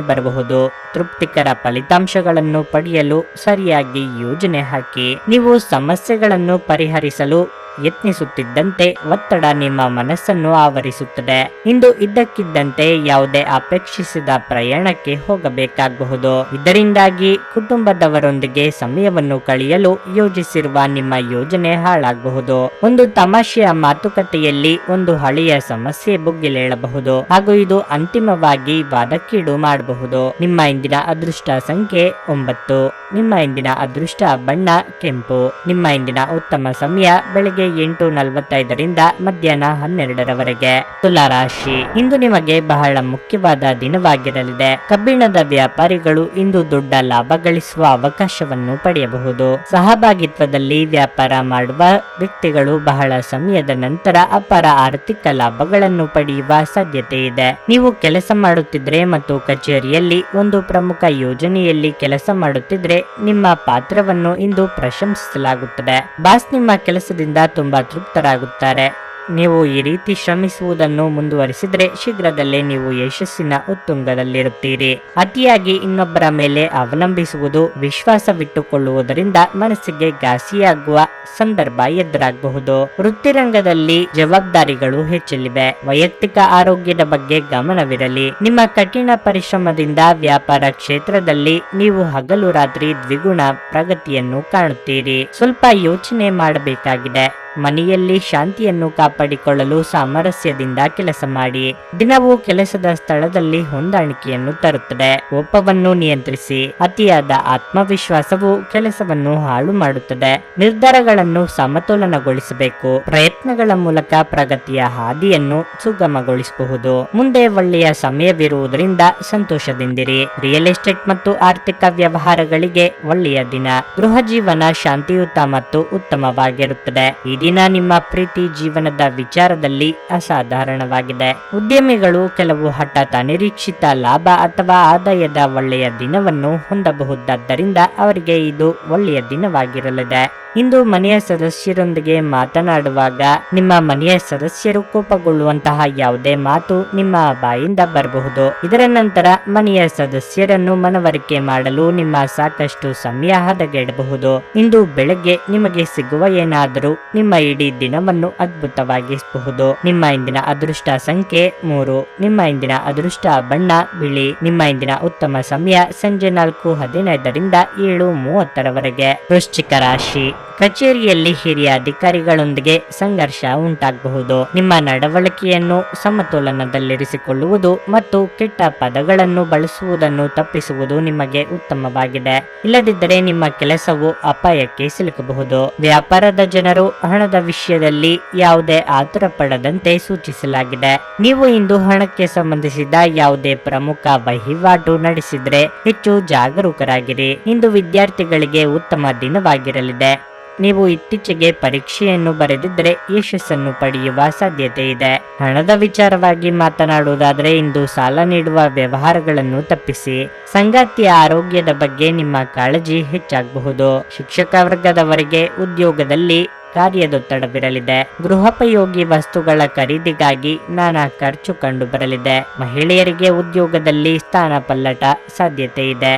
ಬರಬಹುದು. ತೃಪ್ತಿಕರ ಫಲಿತಾಂಶಗಳನ್ನು ಪಡೆಯಲು ಸರಿಯಾಗಿ ಯೋಜನೆ ಹಾಕಿ. ನೀವು ಸಮಸ್ಯೆಗಳನ್ನು ಪರಿಹರಿಸಲು ಯತ್ನಿಸುತ್ತಿದ್ದಂತೆ ಒತ್ತಡ ನಿಮ್ಮ ಮನಸ್ಸನ್ನು ಆವರಿಸುತ್ತದೆ. ಇಂದು ಇದ್ದಕ್ಕಿದ್ದಂತೆ ಯಾವುದೇ ಅಪೇಕ್ಷಿಸಿದ ಪ್ರಯಾಣಕ್ಕೆ ಹೋಗಬೇಕಾಗಬಹುದು. ಇದರಿಂದಾಗಿ ಕುಟುಂಬದವರೊಂದಿಗೆ ಸಮಯವನ್ನು ಕಳೆಯಲು ಯೋಜಿಸಿರುವ ನಿಮ್ಮ ಯೋಜನೆ ಹಾಳಾಗಬಹುದು. ಒಂದು ತಮಾಷೆಯ ಮಾತುಕತೆಯಲ್ಲಿ ಒಂದು ಹಳೆಯ ಸಮಸ್ಯೆ ಬುಗ್ಗಿಲೇಳಬಹುದು ಹಾಗೂ ಇದು ಅಂತಿಮವಾಗಿ ವಾದಕ್ಕೀಡು ಮಾಡಬಹುದು. ನಿಮ್ಮ ಇಂದಿನ ಅದೃಷ್ಟ ಸಂಖ್ಯೆ ಒಂಬತ್ತು. ನಿಮ್ಮ ಇಂದಿನ ಅದೃಷ್ಟ ಬಣ್ಣ ಕೆಂಪು. ನಿಮ್ಮ ಇಂದಿನ ಉತ್ತಮ ಸಮಯ ಬೆಳಗ್ಗೆ ಎಂಟು ನಲವತ್ತೈದರಿಂದ ಮಧ್ಯಾಹ್ನ ಹನ್ನೆರಡರವರೆಗೆ. ತುಲಾರಾಶಿ ಇಂದು ನಿಮಗೆ ಬಹಳ ಮುಖ್ಯವಾದ ದಿನವಾಗಿರಲಿದೆ. ಕಬ್ಬಿಣದ ವ್ಯಾಪಾರಿಗಳು ಇಂದು ದೊಡ್ಡ ಲಾಭ ಗಳಿಸುವ ಅವಕಾಶವನ್ನು ಪಡೆಯಬಹುದು. ಸಹಭಾಗಿತ್ವದಲ್ಲಿ ವ್ಯಾಪಾರ ಮಾಡುವ ವ್ಯಕ್ತಿಗಳು ಬಹಳ ಸಮಯದ ನಂತರ ಅಪಾರ ಆರ್ಥಿಕ ಲಾಭಗಳನ್ನು ಪಡೆಯುವ ಸಾಧ್ಯತೆ ಇದೆ. ನೀವು ಕೆಲಸ ಮಾಡುತ್ತಿದ್ರೆ ಮತ್ತು ಕಚೇರಿಯಲ್ಲಿ ಒಂದು ಪ್ರಮುಖ ಯೋಜನೆಯಲ್ಲಿ ಕೆಲಸ ಮಾಡುತ್ತಿದ್ರೆ ನಿಮ್ಮ ಪಾತ್ರವನ್ನು ಇಂದು ಪ್ರಶಂಸಿಸಲಾಗುತ್ತದೆ. ಬಾಸ್ ನಿಮ್ಮ ಕೆಲಸದಿಂದ ತುಂಬಾ ತೃಪ್ತರಾಗುತ್ತಾರೆ. ನೀವು ಈ ರೀತಿ ಶ್ರಮಿಸುವುದನ್ನು ಮುಂದುವರಿಸಿದರೆ ಶೀಘ್ರದಲ್ಲೇ ನೀವು ಯಶಸ್ಸಿನ ಉತ್ತುಂಗದಲ್ಲಿರುತ್ತೀರಿ. ಅತಿಯಾಗಿ ಇನ್ನೊಬ್ಬರ ಮೇಲೆ ಅವಲಂಬಿಸುವುದು ವಿಶ್ವಾಸವಿಟ್ಟುಕೊಳ್ಳುವುದರಿಂದ ಮನಸ್ಸಿಗೆ ಘಾಸಿಯಾಗುವ ಸಂದರ್ಭ ಎದುರಾಗಬಹುದು. ವೃತ್ತಿರಂಗದಲ್ಲಿ ಜವಾಬ್ದಾರಿಗಳು ಹೆಚ್ಚಲಿವೆ. ವೈಯಕ್ತಿಕ ಆರೋಗ್ಯದ ಬಗ್ಗೆ ಗಮನವಿರಲಿ. ನಿಮ್ಮ ಕಠಿಣ ಪರಿಶ್ರಮದಿಂದ ವ್ಯಾಪಾರ ಕ್ಷೇತ್ರದಲ್ಲಿ ನೀವು ಹಗಲು ರಾತ್ರಿ ದ್ವಿಗುಣ ಪ್ರಗತಿಯನ್ನು ಕಾಣುತ್ತೀರಿ. ಸ್ವಲ್ಪ ಯೋಚನೆ ಮಾಡಬೇಕಾಗಿದೆ. ಮನೆಯಲ್ಲಿ ಶಾಂತಿಯನ್ನು ಕಾಪಾಡಿಕೊಳ್ಳಲು ಸಾಮರಸ್ಯದಿಂದ ಕೆಲಸ ಮಾಡಿ. ದಿನವೂ ಕೆಲಸದ ಸ್ಥಳದಲ್ಲಿ ಹೊಂದಾಣಿಕೆಯನ್ನು ತರುತ್ತದೆ. ಕೋಪವನ್ನು ನಿಯಂತ್ರಿಸಿ. ಅತಿಯಾದ ಆತ್ಮವಿಶ್ವಾಸವು ಕೆಲಸವನ್ನು ಹಾಳು ಮಾಡುತ್ತದೆ. ನಿರ್ಧಾರಗಳನ್ನು ಸಮತೋಲನಗೊಳಿಸಬೇಕು. ಪ್ರಯತ್ನಗಳ ಮೂಲಕ ಪ್ರಗತಿಯ ಹಾದಿಯನ್ನು ಸುಗಮಗೊಳಿಸಬಹುದು. ಮುಂದೆ ಒಳ್ಳೆಯ ಸಮಯವಿರುವುದರಿಂದ ಸಂತೋಷದಿಂದಿರಿ. ರಿಯಲ್ ಎಸ್ಟೇಟ್ ಮತ್ತು ಆರ್ಥಿಕ ವ್ಯವಹಾರಗಳಿಗೆ ಒಳ್ಳೆಯ ದಿನ. ಗೃಹ ಜೀವನ ಶಾಂತಿಯುತ ಮತ್ತು ಉತ್ತಮವಾಗಿರುತ್ತದೆ. ಈ ದಿನ ನಿಮ್ಮ ಪ್ರೀತಿ ಜೀವನದ ವಿಚಾರದಲ್ಲಿ ಅಸಾಧಾರಣವಾಗಿದೆ. ಉದ್ಯಮಿಗಳು ಕೆಲವು ಹಠಾತ್ ಅನಿರೀಕ್ಷಿತ ಲಾಭ ಅಥವಾ ಆದಾಯದ ಒಳ್ಳೆಯ ದಿನವನ್ನು ಹೊಂದಬಹುದಾದ್ದರಿಂದ ಅವರಿಗೆ ಇದು ಒಳ್ಳೆಯ ದಿನವಾಗಿರಲಿದೆ. ಇಂದು ಮನೆಯ ಸದಸ್ಯರೊಂದಿಗೆ ಮಾತನಾಡುವಾಗ ನಿಮ್ಮ ಮನೆಯ ಸದಸ್ಯರು ಕೋಪಗೊಳ್ಳುವಂತಹ ಯಾವುದೇ ಮಾತು ನಿಮ್ಮ ಬಾಯಿಂದ ಬರಬಹುದು. ಇದರ ನಂತರ ಮನೆಯ ಸದಸ್ಯರನ್ನು ಮನವರಿಕೆ ಮಾಡಲು ನಿಮ್ಮ ಸಾಕಷ್ಟು ಸಮಯ ಹದಗೆಡಬಹುದು. ಇಂದು ಬೆಳಗ್ಗೆ ನಿಮಗೆ ಸಿಗುವ ಏನಾದರೂ ನಿಮ್ಮ ಇಡೀ ದಿನವನ್ನು ಅದ್ಭುತವಾಗಿಸಬಹುದು. ನಿಮ್ಮ ಇಂದಿನ ಅದೃಷ್ಟ ಸಂಖ್ಯೆ ಮೂರು. ನಿಮ್ಮ ಇಂದಿನ ಅದೃಷ್ಟ ಬಣ್ಣ, ಬಿಳಿ. ನಿಮ್ಮ ಇಂದಿನ ಉತ್ತಮ ಸಮಯ ಸಂಜೆ ನಾಲ್ಕು ಹದಿನೈದರಿಂದ ಏಳು ಮೂವತ್ತರವರೆಗೆ. ವೃಶ್ಚಿಕ ರಾಶಿ. ಕಚೇರಿಯಲ್ಲಿ ಹಿರಿಯ ಅಧಿಕಾರಿಗಳೊಂದಿಗೆ ಸಂಘರ್ಷ ಉಂಟಾಗಬಹುದು. ನಿಮ್ಮ ನಡವಳಿಕೆಯನ್ನು ಸಮತೋಲನದಲ್ಲಿರಿಸಿಕೊಳ್ಳುವುದು ಮತ್ತು ಕೆಟ್ಟ ಪದಗಳನ್ನು ಬಳಸುವುದನ್ನು ತಪ್ಪಿಸುವುದು ನಿಮಗೆ ಉತ್ತಮವಾಗಿದೆ. ಇಲ್ಲದಿದ್ದರೆ ನಿಮ್ಮ ಕೆಲಸವು ಅಪಾಯಕ್ಕೆ ಸಿಲುಕಬಹುದು. ವ್ಯಾಪಾರದ ಜನರು ಹಣದ ವಿಷಯದಲ್ಲಿ ಯಾವುದೇ ಆತುರ ಪಡದಂತೆ ಸೂಚಿಸಲಾಗಿದೆ. ನೀವು ಇಂದು ಹಣಕ್ಕೆ ಸಂಬಂಧಿಸಿದ ಯಾವುದೇ ಪ್ರಮುಖ ವಹಿವಾಟು ನಡೆಸಿದ್ರೆ ಹೆಚ್ಚು ಜಾಗರೂಕರಾಗಿರಿ. ಇಂದು ವಿದ್ಯಾರ್ಥಿಗಳಿಗೆ ಉತ್ತಮ ದಿನವಾಗಿರಲಿದೆ. ನೀವು ಇತ್ತೀಚೆಗೆ ಪರೀಕ್ಷೆಯನ್ನು ಬರೆದಿದ್ದರೆ ಯಶಸ್ಸನ್ನು ಪಡೆಯುವ ಸಾಧ್ಯತೆ ಇದೆ ಹಣದ ವಿಚಾರವಾಗಿ ಮಾತನಾಡುವುದಾದರೆ ಇಂದು ಸಾಲ ನೀಡುವ ವ್ಯವಹಾರಗಳನ್ನು ತಪ್ಪಿಸಿ. ಸಂಗಾತಿಯ ಆರೋಗ್ಯದ ಬಗ್ಗೆ ನಿಮ್ಮ ಕಾಳಜಿ ಹೆಚ್ಚಾಗಬಹುದು. ಶಿಕ್ಷಕ ವರ್ಗದವರಿಗೆ ಉದ್ಯೋಗದಲ್ಲಿ ಕಾರ್ಯದೊತ್ತಡವಿರಲಿದೆ ಗೃಹೋಪಯೋಗಿ ವಸ್ತುಗಳ ಖರೀದಿಗಾಗಿ ನಾನಾ ಖರ್ಚು ಕಂಡು ಬರಲಿದೆ ಮಹಿಳೆಯರಿಗೆ ಉದ್ಯೋಗದಲ್ಲಿ ಸ್ಥಾನ ಪಲ್ಲಟ ಸಾಧ್ಯತೆ ಇದೆ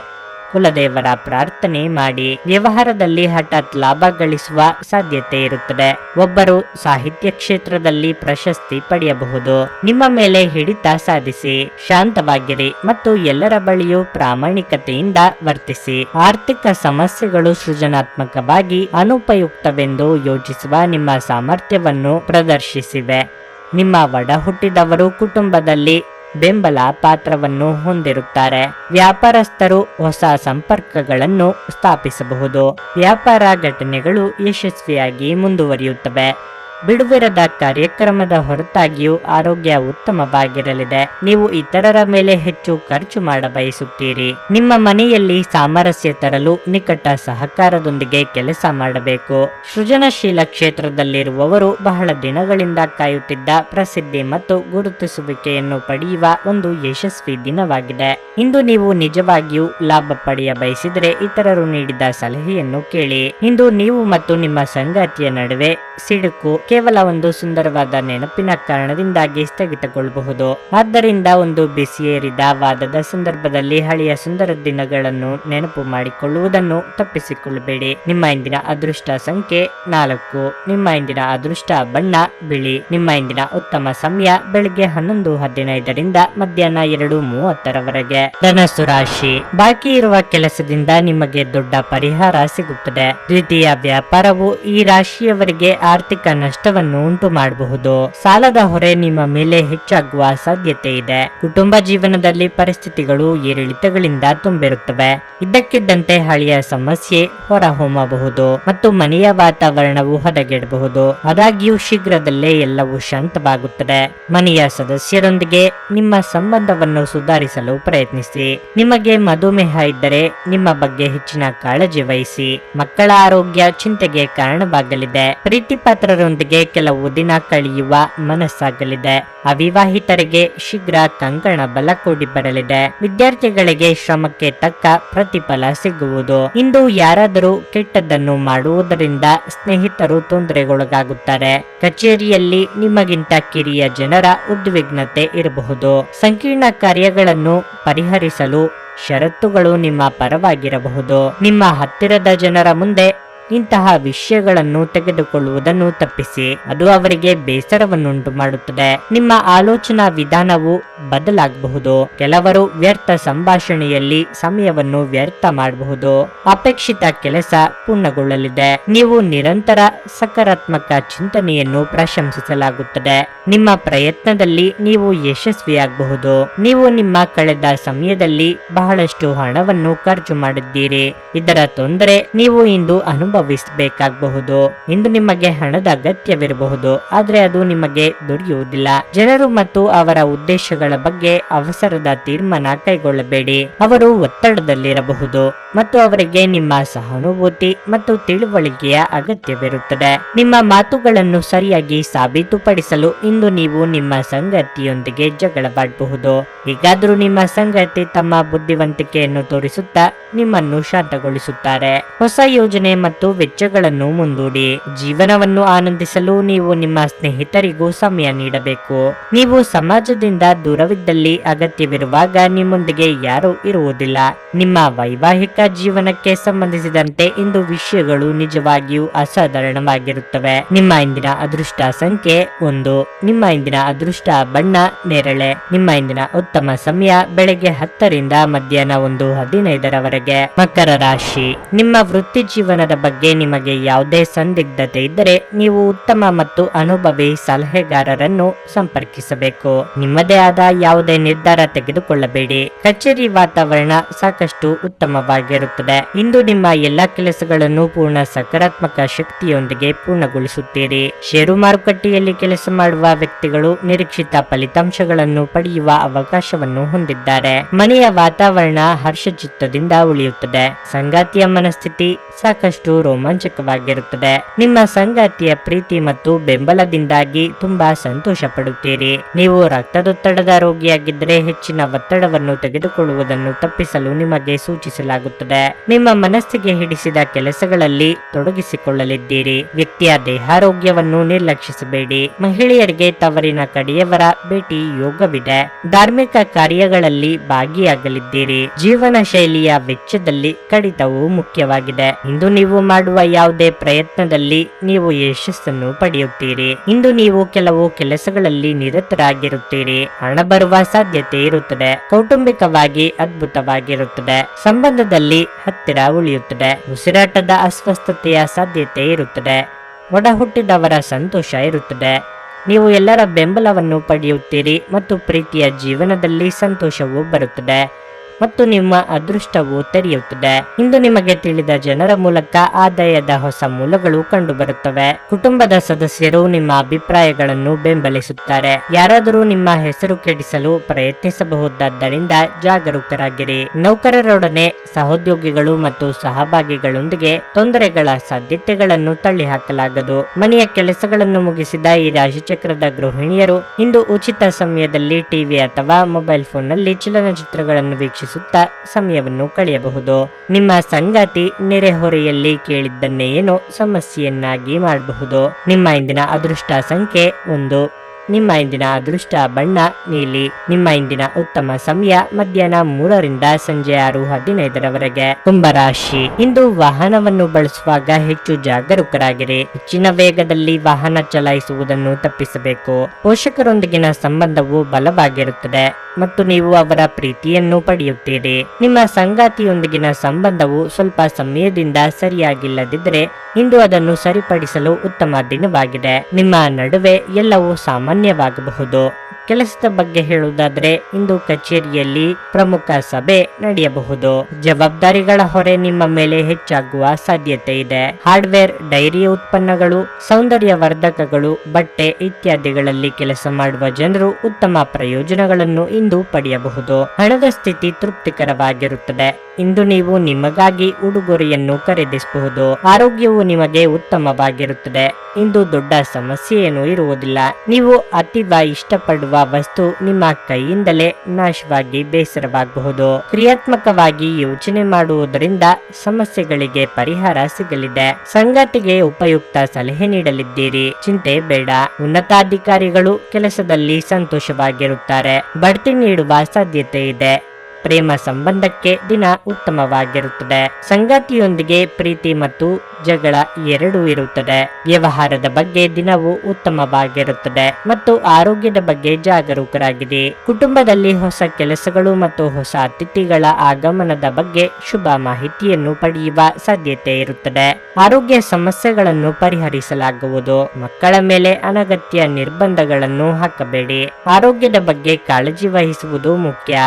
ಕುಲದೇವರ ಪ್ರಾರ್ಥನೆ ಮಾಡಿ ವ್ಯವಹಾರದಲ್ಲಿ ಹಠಾತ್ ಲಾಭ ಗಳಿಸುವ ಸಾಧ್ಯತೆ ಇರುತ್ತದೆ. ಒಬ್ಬರು ಸಾಹಿತ್ಯ ಕ್ಷೇತ್ರದಲ್ಲಿ ಪ್ರಶಸ್ತಿ ಪಡೆಯಬಹುದು. ನಿಮ್ಮ ಮೇಲೆ ಹಿಡಿತ ಸಾಧಿಸಿ, ಶಾಂತವಾಗಿರಿ ಮತ್ತು ಎಲ್ಲರ ಬಳಿಯೂ ಪ್ರಾಮಾಣಿಕತೆಯಿಂದ ವರ್ತಿಸಿ. ಆರ್ಥಿಕ ಸಮಸ್ಯೆಗಳು ಸೃಜನಾತ್ಮಕವಾಗಿ ಅನುಪಯುಕ್ತವೆಂದು ಯೋಚಿಸುವ ನಿಮ್ಮ ಸಾಮರ್ಥ್ಯವನ್ನು ಪ್ರದರ್ಶಿಸಿವೆ. ನಿಮ್ಮ ಒಡ ಹುಟ್ಟಿದವರು ಕುಟುಂಬದಲ್ಲಿ ಬೆಂಬಲ ಪಾತ್ರವನ್ನು ಹೊಂದಿರುತ್ತಾರೆ. ವ್ಯಾಪಾರಸ್ಥರು ಹೊಸ ಸಂಪರ್ಕಗಳನ್ನು ಸ್ಥಾಪಿಸಬಹುದು. ವ್ಯಾಪಾರ ಘಟನೆಗಳು ಯಶಸ್ವಿಯಾಗಿ ಮುಂದುವರಿಯುತ್ತವೆ. ಬಿಡುವಿರದ ಕಾರ್ಯಕ್ರಮದ ಹೊರತಾಗಿಯೂ ಆರೋಗ್ಯ ಉತ್ತಮವಾಗಿರಲಿದೆ. ನೀವು ಇತರರ ಮೇಲೆ ಹೆಚ್ಚು ಖರ್ಚು ಮಾಡ ಬಯಸುತ್ತೀರಿ ನಿಮ್ಮ ಮನೆಯಲ್ಲಿ ಸಾಮರಸ್ಯ ತರಲು ನಿಕಟ ಸಹಕಾರದೊಂದಿಗೆ ಕೆಲಸ ಮಾಡಬೇಕು. ಸೃಜನಶೀಲ ಕ್ಷೇತ್ರದಲ್ಲಿರುವವರು ಬಹಳ ದಿನಗಳಿಂದ ಕಾಯುತ್ತಿದ್ದ ಪ್ರಸಿದ್ಧಿ ಮತ್ತು ಗುರುತಿಸುವಿಕೆಯನ್ನು ಪಡೆಯುವ ಒಂದು ಯಶಸ್ವಿ ದಿನವಾಗಿದೆ. ಇಂದು ನೀವು ನಿಜವಾಗಿಯೂ ಲಾಭ ಪಡೆಯ ಬಯಸಿದರೆ ಇತರರು ನೀಡಿದ ಸಲಹೆಯನ್ನು ಕೇಳಿ. ಇಂದು ನೀವು ಮತ್ತು ನಿಮ್ಮ ಸಂಗಾತಿಯ ನಡುವೆ ಸಿಡುಕು ಕೇವಲ ಒಂದು ಸುಂದರವಾದ ನೆನಪಿನ ಕಾರಣದಿಂದಾಗಿ ಸ್ಥಗಿತಗೊಳ್ಳಬಹುದು. ಆದ್ದರಿಂದ ಒಂದು ಬಿಸಿಯೇರಿದ ವಾದದ ಸಂದರ್ಭದಲ್ಲಿ ಹಳೆಯ ಸುಂದರ ದಿನಗಳನ್ನು ನೆನಪು ಮಾಡಿಕೊಳ್ಳುವುದನ್ನು ತಪ್ಪಿಸಿಕೊಳ್ಳಬೇಡಿ. ನಿಮ್ಮ ಇಂದಿನ ಅದೃಷ್ಟ ಸಂಖ್ಯೆ ನಾಲ್ಕು. ನಿಮ್ಮ ಇಂದಿನ ಅದೃಷ್ಟ ಬಣ್ಣ ಬಿಳಿ. ನಿಮ್ಮ ಇಂದಿನ ಉತ್ತಮ ಸಮಯ ಬೆಳಿಗ್ಗೆ ಹನ್ನೊಂದು ಹದಿನೈದರಿಂದ ಮಧ್ಯಾಹ್ನ ಎರಡು ಮೂವತ್ತರವರೆಗೆ. ಧನಸ್ಸು ರಾಶಿ. ಬಾಕಿ ಇರುವ ಕೆಲಸದಿಂದ ನಿಮಗೆ ದೊಡ್ಡ ಪರಿಹಾರ ಸಿಗುತ್ತದೆ. ದ್ವಿತೀಯ ವ್ಯಾಪಾರವು ಈ ರಾಶಿಯವರಿಗೆ ಆರ್ಥಿಕ ನಷ್ಟವನ್ನು ಉಂಟು ಮಾಡಬಹುದು. ಸಾಲದ ಹೊರೆ ನಿಮ್ಮ ಮೇಲೆ ಹೆಚ್ಚಾಗುವ ಸಾಧ್ಯತೆ ಇದೆ. ಕುಟುಂಬ ಜೀವನದಲ್ಲಿ ಪರಿಸ್ಥಿತಿಗಳು ಏರಿಳಿತಗಳಿಂದ ತುಂಬಿರುತ್ತವೆ. ಇದ್ದಕ್ಕಿದ್ದಂತೆ ಹಳೆಯ ಸಮಸ್ಯೆ ಹೊರಹೊಮ್ಮಬಹುದು ಮತ್ತು ಮನೆಯ ವಾತಾವರಣವು ಹದಗೆಡಬಹುದು. ಆದಾಗ್ಯೂ ಶೀಘ್ರದಲ್ಲೇ ಎಲ್ಲವೂ ಶಾಂತವಾಗುತ್ತದೆ. ಮನೆಯ ಸದಸ್ಯರೊಂದಿಗೆ ನಿಮ್ಮ ಸಂಬಂಧವನ್ನು ಸುಧಾರಿಸಲು ಪ್ರಯತ್ನಿಸಿ. ನಿಮಗೆ ಮಧುಮೇಹ ಇದ್ದರೆ ನಿಮ್ಮ ಬಗ್ಗೆ ಹೆಚ್ಚಿನ ಕಾಳಜಿ ವಹಿಸಿ. ಮಕ್ಕಳ ಆರೋಗ್ಯ ಚಿಂತೆಗೆ ಕಾರಣವಾಗಲಿದೆ. ಪ್ರೀತಿ ಪಾತ್ರರೊಂದಿಗೆ ಕೆಲವು ದಿನ ಕಳೆಯುವ ಮನಸ್ಸಾಗಲಿದೆ. ಅವಿವಾಹಿತರಿಗೆ ಶೀಘ್ರ ಕಂಕಣ ಬಲ ಕೂಡಿ ಬರಲಿದೆ. ವಿದ್ಯಾರ್ಥಿಗಳಿಗೆ ಶ್ರಮಕ್ಕೆ ತಕ್ಕ ಪ್ರತಿಫಲ ಸಿಗುವುದು. ಇಂದು ಯಾರಾದರೂ ಕೆಟ್ಟದ್ದನ್ನು ಮಾಡುವುದರಿಂದ ಸ್ನೇಹಿತರು ತೊಂದರೆಗೊಳಗಾಗುತ್ತಾರೆ. ಕಚೇರಿಯಲ್ಲಿ ನಿಮಗಿಂತ ಕಿರಿಯ ಜನರ ಉದ್ವಿಗ್ನತೆ ಇರಬಹುದು. ಸಂಕೀರ್ಣ ಕಾರ್ಯಗಳನ್ನು ಪರಿಹರಿಸಲು ಷರತ್ತುಗಳು ನಿಮ್ಮ ಪರವಾಗಿರಬಹುದು. ನಿಮ್ಮ ಹತ್ತಿರದ ಜನರ ಮುಂದೆ ಇಂತಹ ವಿಷಯಗಳನ್ನು ತೆಗೆದುಕೊಳ್ಳುವುದನ್ನು ತಪ್ಪಿಸಿ, ಅದು ಅವರಿಗೆ ಬೇಸರವನ್ನುಂಟು ಮಾಡುತ್ತದೆ. ನಿಮ್ಮ ಆಲೋಚನಾ ವಿಧಾನವು ಬದಲಾಗಬಹುದು. ಕೆಲವರು ವ್ಯರ್ಥ ಸಂಭಾಷಣೆಯಲ್ಲಿ ಸಮಯವನ್ನು ವ್ಯರ್ಥ ಮಾಡಬಹುದು. ಅಪೇಕ್ಷಿತ ಕೆಲಸ ಪೂರ್ಣಗೊಳ್ಳಲಿದೆ. ನೀವು ನಿರಂತರ ಸಕಾರಾತ್ಮಕ ಚಿಂತನೆಯನ್ನು ಪ್ರಶಂಸಿಸಲಾಗುತ್ತದೆ. ನಿಮ್ಮ ಪ್ರಯತ್ನದಲ್ಲಿ ನೀವು ಯಶಸ್ವಿಯಾಗಬಹುದು. ನೀವು ನಿಮ್ಮ ಕಳೆದ ಸಮಯದಲ್ಲಿ ಬಹಳಷ್ಟು ಹಣವನ್ನು ಖರ್ಚು ಮಾಡಿದ್ದೀರಿ. ಇದರ ತೊಂದರೆ ನೀವು ಇಂದು ಅನುಭವಿಸಬೇಕಾಗಬಹುದು. ಇಂದು ನಿಮಗೆ ಹಣದ ಅಗತ್ಯವಿರಬಹುದು, ಆದರೆ ಅದು ನಿಮಗೆ ದೊರೆಯುವುದಿಲ್ಲ. ಜನರು ಮತ್ತು ಅವರ ಉದ್ದೇಶಗಳ ಬಗ್ಗೆ ಅವಸರದ ತೀರ್ಮಾನ ಕೈಗೊಳ್ಳಬೇಡಿ. ಅವರು ಒತ್ತಡದಲ್ಲಿರಬಹುದು ಮತ್ತು ಅವರಿಗೆ ನಿಮ್ಮ ಸಹಾನುಭೂತಿ ಮತ್ತು ತಿಳುವಳಿಕೆಯ ಅಗತ್ಯವಿರುತ್ತದೆ. ನಿಮ್ಮ ಮಾತುಗಳನ್ನು ಸರಿಯಾಗಿ ಸಾಬೀತುಪಡಿಸಲು ಇಂದು ನೀವು ನಿಮ್ಮ ಸಂಗತಿಯೊಂದಿಗೆ ಜಗಳವಾಡಬಹುದು. ಹೀಗಾದರೂ ನಿಮ್ಮ ಸಂಗತಿ ತಮ್ಮ ಬುದ್ಧಿವಂತಿಕೆಯನ್ನು ತೋರಿಸುತ್ತಾ ನಿಮ್ಮನ್ನು ಶಾಂತಗೊಳಿಸುತ್ತಾರೆ. ಹೊಸ ಯೋಜನೆ ಮತ್ತು ವೆಚ್ಚಗಳನ್ನು ಮುಂದೂಡಿ. ಜೀವನವನ್ನು ಆನಂದಿಸಲು ನೀವು ನಿಮ್ಮ ಸ್ನೇಹಿತರಿಗೂ ಸಮಯ ನೀಡಬೇಕು. ನೀವು ಸಮಾಜದಿಂದ ದೂರವಿದ್ದಲ್ಲಿ ಅಗತ್ಯವಿರುವಾಗ ನಿಮ್ಮೊಂದಿಗೆ ಯಾರೂ ಇರುವುದಿಲ್ಲ. ನಿಮ್ಮ ವೈವಾಹಿಕ ಜೀವನಕ್ಕೆ ಸಂಬಂಧಿಸಿದಂತೆ ಇಂದು ವಿಷಯಗಳು ನಿಜವಾಗಿಯೂ ಅಸಾಧಾರಣವಾಗಿರುತ್ತವೆ. ನಿಮ್ಮ ಇಂದಿನ ಅದೃಷ್ಟ ಸಂಖ್ಯೆ ಒಂದು. ನಿಮ್ಮ ಇಂದಿನ ಅದೃಷ್ಟ ಬಣ್ಣ, ನೇರಳೆ. ನಿಮ್ಮ ಇಂದಿನ ಉತ್ತಮ ಸಮಯ ಬೆಳಗ್ಗೆ ಹತ್ತರಿಂದ ಮಧ್ಯಾಹ್ನ ಒಂದು ಹದಿನೈದರವರೆಗೆ. ಮಕರ ರಾಶಿ. ನಿಮ್ಮ ವೃತ್ತಿ ಜೀವನದ ಬಗ್ಗೆ ನಿಮಗೆ ಯಾವುದೇ ಸಂದಿಗ್ಧತೆ ಇದ್ದರೆ ನೀವು ಉತ್ತಮ ಮತ್ತು ಅನುಭವಿ ಸಲಹೆಗಾರರನ್ನು ಸಂಪರ್ಕಿಸಬೇಕು. ನಿಮ್ಮದೇ ಆದ ಯಾವುದೇ ನಿರ್ಧಾರ ತೆಗೆದುಕೊಳ್ಳಬೇಡಿ. ಕಚೇರಿ ವಾತಾವರಣ ಸಾಕಷ್ಟು ಉತ್ತಮವಾಗಿರುತ್ತದೆ. ಇಂದು ನಿಮ್ಮ ಎಲ್ಲಾ ಕೆಲಸಗಳನ್ನು ಪೂರ್ಣ ಸಕಾರಾತ್ಮಕ ಶಕ್ತಿಯೊಂದಿಗೆ ಪೂರ್ಣಗೊಳಿಸುತ್ತೀರಿ. ಷೇರು ಮಾರುಕಟ್ಟೆಯಲ್ಲಿ ಕೆಲಸ ಮಾಡುವ ವ್ಯಕ್ತಿಗಳು ನಿರೀಕ್ಷಿತ ಫಲಿತಾಂಶಗಳನ್ನು ಪಡೆಯುವ ಅವಕಾಶವನ್ನು ಹೊಂದಿದ್ದಾರೆ. ಮನೆಯ ವಾತಾವರಣ ಹರ್ಷಚಿತ್ತದಿಂದ ಉಳಿಯುತ್ತದೆ. ಸಂಗಾತಿಯ ಮನಸ್ಥಿತಿ ಸಾಕಷ್ಟು ರೋಮಾಂಚಕವಾಗಿರುತ್ತದೆ. ನಿಮ್ಮ ಸಂಗಾತಿಯ ಪ್ರೀತಿ ಮತ್ತು ಬೆಂಬಲದಿಂದಾಗಿ ತುಂಬಾ ಸಂತೋಷ ಪಡುತ್ತೀರಿ ನೀವು ರಕ್ತದೊತ್ತಡದ ರೋಗಿಯಾಗಿದ್ದರೆ ಹೆಚ್ಚಿನ ಒತ್ತಡವನ್ನು ತೆಗೆದುಕೊಳ್ಳುವುದನ್ನು ತಪ್ಪಿಸಲು ನಿಮಗೆ ಸೂಚಿಸಲಾಗುತ್ತದೆ. ನಿಮ್ಮ ಮನಸ್ಸಿಗೆ ಹಿಡಿಸಿದ ಕೆಲಸಗಳಲ್ಲಿ ತೊಡಗಿಸಿಕೊಳ್ಳಲಿದ್ದೀರಿ. ವ್ಯಕ್ತಿಯ ದೇಹಾರೋಗ್ಯವನ್ನು ನಿರ್ಲಕ್ಷಿಸಬೇಡಿ. ಮಹಿಳೆಯರಿಗೆ ತವರಿನ ಕಡೆಯವರ ಭೇಟಿ ಯೋಗವಿದೆ. ಧಾರ್ಮಿಕ ಕಾರ್ಯಗಳಲ್ಲಿ ಭಾಗಿಯಾಗಲಿದ್ದೀರಿ. ಜೀವನ ಶೈಲಿಯ ವೆಚ್ಚದಲ್ಲಿ ಕಡಿತವು ಮುಖ್ಯವಾಗಿದೆ. ಇಂದು ನೀವು ಮಾಡುವ ಯಾವುದೇ ಪ್ರಯತ್ನದಲ್ಲಿ ನೀವು ಯಶಸ್ಸನ್ನು ಪಡೆಯುತ್ತೀರಿ. ಇಂದು ನೀವು ಕೆಲವು ಕೆಲಸಗಳಲ್ಲಿ ನಿರತರಾಗಿರುತ್ತೀರಿ. ಹಣ ಬರುವ ಸಾಧ್ಯತೆ ಇರುತ್ತದೆ. ಕೌಟುಂಬಿಕವಾಗಿ ಅದ್ಭುತವಾಗಿರುತ್ತದೆ. ಸಂಬಂಧದಲ್ಲಿ ಹತ್ತಿರ ಉಳಿಯುತ್ತದೆ. ಉಸಿರಾಟದ ಅಸ್ವಸ್ಥತೆಯ ಸಾಧ್ಯತೆ ಇರುತ್ತದೆ. ಒಡ ಹುಟ್ಟಿದವರ ಸಂತೋಷ ಇರುತ್ತದೆ. ನೀವು ಎಲ್ಲರ ಬೆಂಬಲವನ್ನು ಪಡೆಯುತ್ತೀರಿ ಮತ್ತು ಪ್ರೀತಿಯ ಜೀವನದಲ್ಲಿ ಸಂತೋಷವು ಬರುತ್ತದೆ. ಮತ್ತು ನಿಮ್ಮ ಅದೃಷ್ಟವು ತೆರೆಯುತ್ತದೆ. ಇಂದು ನಿಮಗೆ ತಿಳಿದ ಜನರ ಮೂಲಕ ಆದಾಯದ ಹೊಸ ಮೂಲಗಳು ಕಂಡುಬರುತ್ತವೆ. ಕುಟುಂಬದ ಸದಸ್ಯರು ನಿಮ್ಮ ಅಭಿಪ್ರಾಯಗಳನ್ನು ಬೆಂಬಲಿಸುತ್ತಾರೆ. ಯಾರಾದರೂ ನಿಮ್ಮ ಹೆಸರು ಕೆಡಿಸಲು ಪ್ರಯತ್ನಿಸಬಹುದಾದ್ದರಿಂದ ಜಾಗರೂಕರಾಗಿರಿ. ನೌಕರರೊಡನೆ ಸಹೋದ್ಯೋಗಿಗಳು ಮತ್ತು ಸಹಭಾಗಿಗಳೊಂದಿಗೆ ತೊಂದರೆಗಳ ಸಾಧ್ಯತೆಗಳನ್ನು ತಳ್ಳಿಹಾಕಲಾಗದು. ಮನೆಯ ಕೆಲಸಗಳನ್ನು ಮುಗಿಸಿದ ಈ ರಾಶಿಚಕ್ರದ ಗೃಹಿಣಿಯರು ಇಂದು ಉಚಿತ ಸಮಯದಲ್ಲಿ ಟಿವಿ ಅಥವಾ ಮೊಬೈಲ್ ಫೋನ್ನಲ್ಲಿ ಚಲನಚಿತ್ರಗಳನ್ನು ವೀಕ್ಷಿಸುತ್ತಾ ಸಮಯವನ್ನು ಕಳೆಯಬಹುದು. ನಿಮ್ಮ ಸಂಗಾತಿ ನೆರೆಹೊರೆಯಲ್ಲಿ ಕೇಳಿದ್ದನ್ನೇನೋ ಸಮಸ್ಯೆಯನ್ನಾಗಿ ಮಾಡಬಹುದು. ನಿಮ್ಮ ಇಂದಿನ ಅದೃಷ್ಟ ಸಂಖ್ಯೆ ಒಂದು. ನಿಮ್ಮ ಇಂದಿನ ಅದೃಷ್ಟ ಬಣ್ಣ ನೀಲಿ ನಿಮ್ಮ ಇಂದಿನ ಉತ್ತಮ ಸಮಯ ಮಧ್ಯಾಹ್ನ ಮೂರರಿಂದ ಸಂಜೆ ಆರು ಹದಿನೈದರವರೆಗೆ. ಕುಂಭರಾಶಿ, ಇಂದು ವಾಹನವನ್ನು ಬಳಸುವಾಗ ಹೆಚ್ಚು ಜಾಗರೂಕರಾಗಿರಿ. ಹೆಚ್ಚಿನ ವೇಗದಲ್ಲಿ ವಾಹನ ಚಲಾಯಿಸುವುದನ್ನು ತಪ್ಪಿಸಬೇಕು. ಪೋಷಕರೊಂದಿಗಿನ ಸಂಬಂಧವು ಬಲವಾಗಿರುತ್ತದೆ ಮತ್ತು ನೀವು ಅವರ ಪ್ರೀತಿಯನ್ನು ಪಡೆಯುತ್ತೀರಿ. ನಿಮ್ಮ ಸಂಗಾತಿಯೊಂದಿಗಿನ ಸಂಬಂಧವು ಸ್ವಲ್ಪ ಸಮಯದಿಂದ ಸರಿಯಾಗಿಲ್ಲದಿದ್ದರೆ ಇಂದು ಅದನ್ನು ಸರಿಪಡಿಸಲು ಉತ್ತಮ ದಿನವಾಗಿದೆ. ನಿಮ್ಮ ನಡುವೆ ಎಲ್ಲವೂ ಸಾಮಾನ್ಯವಾಗಬಹುದು. ಕೆಲಸದ ಬಗ್ಗೆ ಹೇಳುವುದಾದ್ರೆ ಇಂದು ಕಚೇರಿಯಲ್ಲಿ ಪ್ರಮುಖ ಸಭೆ ನಡೆಯಬಹುದು. ಜವಾಬ್ದಾರಿಗಳ ಹೊರೆ ನಿಮ್ಮ ಮೇಲೆ ಹೆಚ್ಚಾಗುವ ಸಾಧ್ಯತೆ ಇದೆ. ಹಾರ್ಡ್ವೇರ್, ಡೈರಿ ಉತ್ಪನ್ನಗಳು ಸೌಂದರ್ಯ ವರ್ಧಕಗಳು ಬಟ್ಟೆ ಇತ್ಯಾದಿಗಳಲ್ಲಿ ಕೆಲಸ ಮಾಡುವ ಜನರು ಉತ್ತಮ ಪ್ರಯೋಜನಗಳನ್ನು ಇಂದು ಪಡೆಯಬಹುದು. ಹಣದ ಸ್ಥಿತಿ ತೃಪ್ತಿಕರವಾಗಿರುತ್ತದೆ. ಇಂದು ನೀವು ನಿಮಗಾಗಿ ಉಡುಗೊರೆಯನ್ನು ಖರೀದಿಸಬಹುದು. ಆರೋಗ್ಯವು ನಿಮಗೆ ಉತ್ತಮವಾಗಿರುತ್ತದೆ. ಇಂದು ದೊಡ್ಡ ಸಮಸ್ಯೆ ಏನೂ ಇರುವುದಿಲ್ಲ. ನೀವು ಅತೀವ ಇಷ್ಟಪಡುವ ವಸ್ತು ನಿಮ್ಮ ಕೈಯಿಂದಲೇ ನಾಶವಾಗಿ ಬೇಸರವಾಗಬಹುದು. ಕ್ರಿಯಾತ್ಮಕವಾಗಿ ಯೋಚನೆ ಮಾಡುವುದರಿಂದ ಸಮಸ್ಯೆಗಳಿಗೆ ಪರಿಹಾರ ಸಿಗಲಿದೆ. ಸಂಗಾತಿಗೆ ಉಪಯುಕ್ತ ಸಲಹೆ ನೀಡಲಿದ್ದೀರಿ. ಚಿಂತೆ ಬೇಡ. ಉನ್ನತಾಧಿಕಾರಿಗಳು ಕೆಲಸದಲ್ಲಿ ಸಂತೋಷವಾಗಿರುತ್ತಾರೆ. ಬಡ್ತಿ ನೀಡುವ ಸಾಧ್ಯತೆ ಇದೆ. ಪ್ರೇಮ ಸಂಬಂಧಕ್ಕೆ ದಿನ ಉತ್ತಮವಾಗಿರುತ್ತದೆ. ಸಂಗಾತಿಯೊಂದಿಗೆ ಪ್ರೀತಿ ಮತ್ತು ಜಗಳ ಎರಡೂ ಇರುತ್ತದೆ. ವ್ಯವಹಾರದ ಬಗ್ಗೆ ದಿನವು ಉತ್ತಮವಾಗಿರುತ್ತದೆ ಮತ್ತು ಆರೋಗ್ಯದ ಬಗ್ಗೆ ಜಾಗರೂಕರಾಗಿದೆ. ಕುಟುಂಬದಲ್ಲಿ ಹೊಸ ಕೆಲಸಗಳು ಮತ್ತು ಹೊಸ ಅತಿಥಿಗಳ ಆಗಮನದ ಬಗ್ಗೆ ಶುಭ ಮಾಹಿತಿಯನ್ನು ಪಡೆಯುವ ಸಾಧ್ಯತೆ ಇರುತ್ತದೆ. ಆರೋಗ್ಯ ಸಮಸ್ಯೆಗಳನ್ನು ಪರಿಹರಿಸಲಾಗುವುದು. ಮಕ್ಕಳ ಮೇಲೆ ಅನಗತ್ಯ ನಿರ್ಬಂಧಗಳನ್ನು ಹಾಕಬೇಡಿ. ಆರೋಗ್ಯದ ಬಗ್ಗೆ ಕಾಳಜಿ ವಹಿಸುವುದು ಮುಖ್ಯ.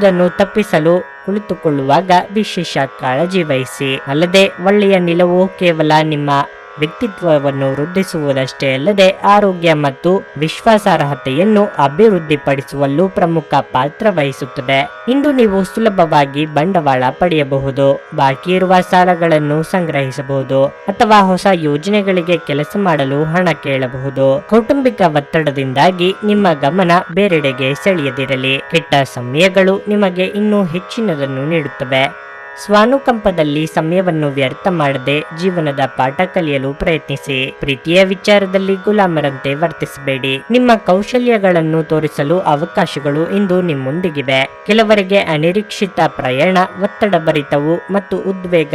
ಗಾಯಗೊಳ್ಳುವುದನ್ನು ತಪ್ಪಿಸಲು ಕುಳಿತುಕೊಳ್ಳುವಾಗ ವಿಶೇಷ ಕಾಳಜಿ ವಹಿಸಿ. ಅಲ್ಲದೆ ಒಳ್ಳೆಯ ನಿಲುವು ಕೇವಲ ನಿಮ್ಮ ವ್ಯಕ್ತಿತ್ವವನ್ನು ವೃದ್ಧಿಸುವುದಷ್ಟೇ ಅಲ್ಲದೆ ಆರೋಗ್ಯ ಮತ್ತು ವಿಶ್ವಾಸಾರ್ಹತೆಯನ್ನು ಅಭಿವೃದ್ಧಿಪಡಿಸುವಲ್ಲೂ ಪ್ರಮುಖ ಪಾತ್ರ ವಹಿಸುತ್ತದೆ. ಇಂದು ನೀವು ಸುಲಭವಾಗಿ ಬಂಡವಾಳ ಪಡೆಯಬಹುದು, ಬಾಕಿ ಇರುವ ಸಾಲಗಳನ್ನು ಸಂಗ್ರಹಿಸಬಹುದು ಅಥವಾ ಹೊಸ ಯೋಜನೆಗಳಿಗೆ ಕೆಲಸ ಮಾಡಲು ಹಣ ಕೇಳಬಹುದು. ಕೌಟುಂಬಿಕ ಒತ್ತಡದಿಂದಾಗಿ ನಿಮ್ಮ ಗಮನ ಬೇರೆಡೆಗೆ ಸೆಳೆಯದಿರಲಿ. ಕೆಟ್ಟ ಸಮಯಗಳು ನಿಮಗೆ ಇನ್ನೂ ಹೆಚ್ಚಿನದನ್ನು ನೀಡುತ್ತವೆ. ಸ್ವಾನುಕಂಪದಲ್ಲಿ ಸಮಯವನ್ನು ವ್ಯರ್ಥ ಮಾಡದೆ ಜೀವನದ ಪಾಠ ಕಲಿಯಲು ಪ್ರಯತ್ನಿಸಿ. ಪ್ರೀತಿಯ ವಿಚಾರದಲ್ಲಿ ಗುಲಾಮರಂತೆ ವರ್ತಿಸಬೇಡಿ. ನಿಮ್ಮ ಕೌಶಲ್ಯಗಳನ್ನು ತೋರಿಸಲು ಅವಕಾಶಗಳು ಇಂದು ನಿಮ್ಮೊಂದಿಗಿವೆ. ಕೆಲವರಿಗೆ ಅನಿರೀಕ್ಷಿತ ಪ್ರಯಾಣ, ಒತ್ತಡ ಭರಿತವು ಮತ್ತು ಉದ್ವೇಗ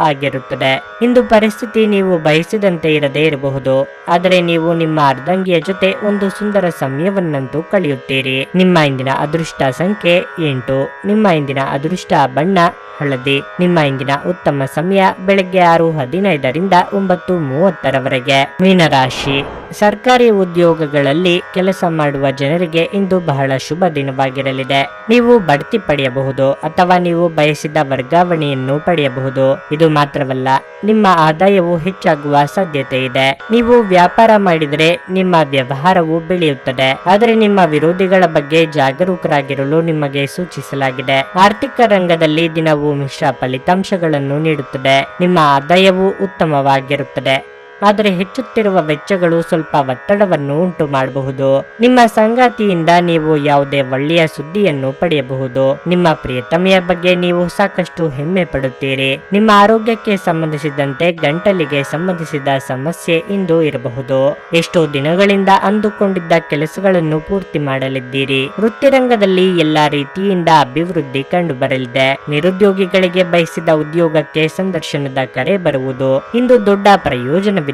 ಆಗಿರುತ್ತದೆ. ಇಂದು ಪರಿಸ್ಥಿತಿ ನೀವು ಬಯಸಿದಂತೆ ಇರದೇ ಇರಬಹುದು. ಆದರೆ ನೀವು ನಿಮ್ಮ ಅರ್ಧಂಗಿಯ ಜೊತೆ ಒಂದು ಸುಂದರ ಸಮಯವನ್ನಂತೂ ಕಳೆಯುತ್ತೀರಿ. ನಿಮ್ಮ ಇಂದಿನ ಅದೃಷ್ಟ ಸಂಖ್ಯೆ ಎಂಟು. ನಿಮ್ಮ ಇಂದಿನ ಅದೃಷ್ಟ ಬಣ್ಣ ಹಳದಿ, ನಿಮ್ಮ ಇಂದಿನ ಉತ್ತಮ ಸಮಯ ಬೆಳಗ್ಗೆ ಆರು ಹದಿನೈದರಿಂದ ಒಂಬತ್ತು ಮೂವತ್ತರವರೆಗೆ. ಮೀನರಾಶಿ. ಸರ್ಕಾರಿ ಉದ್ಯೋಗಗಳಲ್ಲಿ ಕೆಲಸ ಮಾಡುವ ಜನರಿಗೆ ಇಂದು ಬಹಳ ಶುಭ ದಿನವಾಗಿರಲಿದೆ. ನೀವು ಬಡ್ತಿ ಪಡೆಯಬಹುದು ಅಥವಾ ನೀವು ಬಯಸಿದ ವರ್ಗಾವಣೆಯನ್ನು ಪಡೆಯಬಹುದು. ಇದು ಮಾತ್ರವಲ್ಲ, ನಿಮ್ಮ ಆದಾಯವು ಹೆಚ್ಚಾಗುವ ಸಾಧ್ಯತೆ ಇದೆ. ನೀವು ವ್ಯಾಪಾರ ಮಾಡಿದರೆ ನಿಮ್ಮ ವ್ಯವಹಾರವು ಬೆಳೆಯುತ್ತದೆ. ಆದರೆ ನಿಮ್ಮ ವಿರೋಧಿಗಳ ಬಗ್ಗೆ ಜಾಗರೂಕರಾಗಿರಲು ನಿಮಗೆ ಸೂಚಿಸಲಾಗಿದೆ. ಆರ್ಥಿಕ ರಂಗದಲ್ಲಿ ದಿನವು ಮಿಶ್ರ ಫಲಿತಾಂಶಗಳನ್ನು ನೀಡುತ್ತದೆ. ನಿಮ್ಮ ಆದಾಯವು ಉತ್ತಮವಾಗಿರುತ್ತದೆ. ಆದರೆ ಹೆಚ್ಚುತ್ತಿರುವ ವೆಚ್ಚಗಳು ಸ್ವಲ್ಪ ಒತ್ತಡವನ್ನು ಉಂಟು ಮಾಡಬಹುದು. ನಿಮ್ಮ ಸಂಗಾತಿಯಿಂದ ನೀವು ಯಾವುದೇ ಒಳ್ಳೆಯ ಸುದ್ದಿಯನ್ನು ಪಡೆಯಬಹುದು. ನಿಮ್ಮ ಪ್ರಿಯತಮೆಯ ಬಗ್ಗೆ ನೀವು ಸಾಕಷ್ಟು ಹೆಮ್ಮೆ ಪಡುತ್ತೀರಿ. ನಿಮ್ಮ ಆರೋಗ್ಯಕ್ಕೆ ಸಂಬಂಧಿಸಿದಂತೆ ಗಂಟಲಿಗೆ ಸಂಬಂಧಿಸಿದ ಸಮಸ್ಯೆ ಇಂದು ಇರಬಹುದು. ಎಷ್ಟೋ ದಿನಗಳಿಂದ ಅಂದುಕೊಂಡಿದ್ದ ಕೆಲಸಗಳನ್ನು ಪೂರ್ತಿ ಮಾಡಲಿದ್ದೀರಿ. ವೃತ್ತಿರಂಗದಲ್ಲಿ ಎಲ್ಲಾ ರೀತಿಯಿಂದ ಅಭಿವೃದ್ಧಿ ಕಂಡು ಬರಲಿದೆ ನಿರುದ್ಯೋಗಿಗಳಿಗೆ ಬಯಸಿದ ಉದ್ಯೋಗಕ್ಕೆ ಸಂದರ್ಶನದ ಕರೆ ಬರುವುದು ಇಂದು ದೊಡ್ಡ ಪ್ರಯೋಜನವಿದೆ.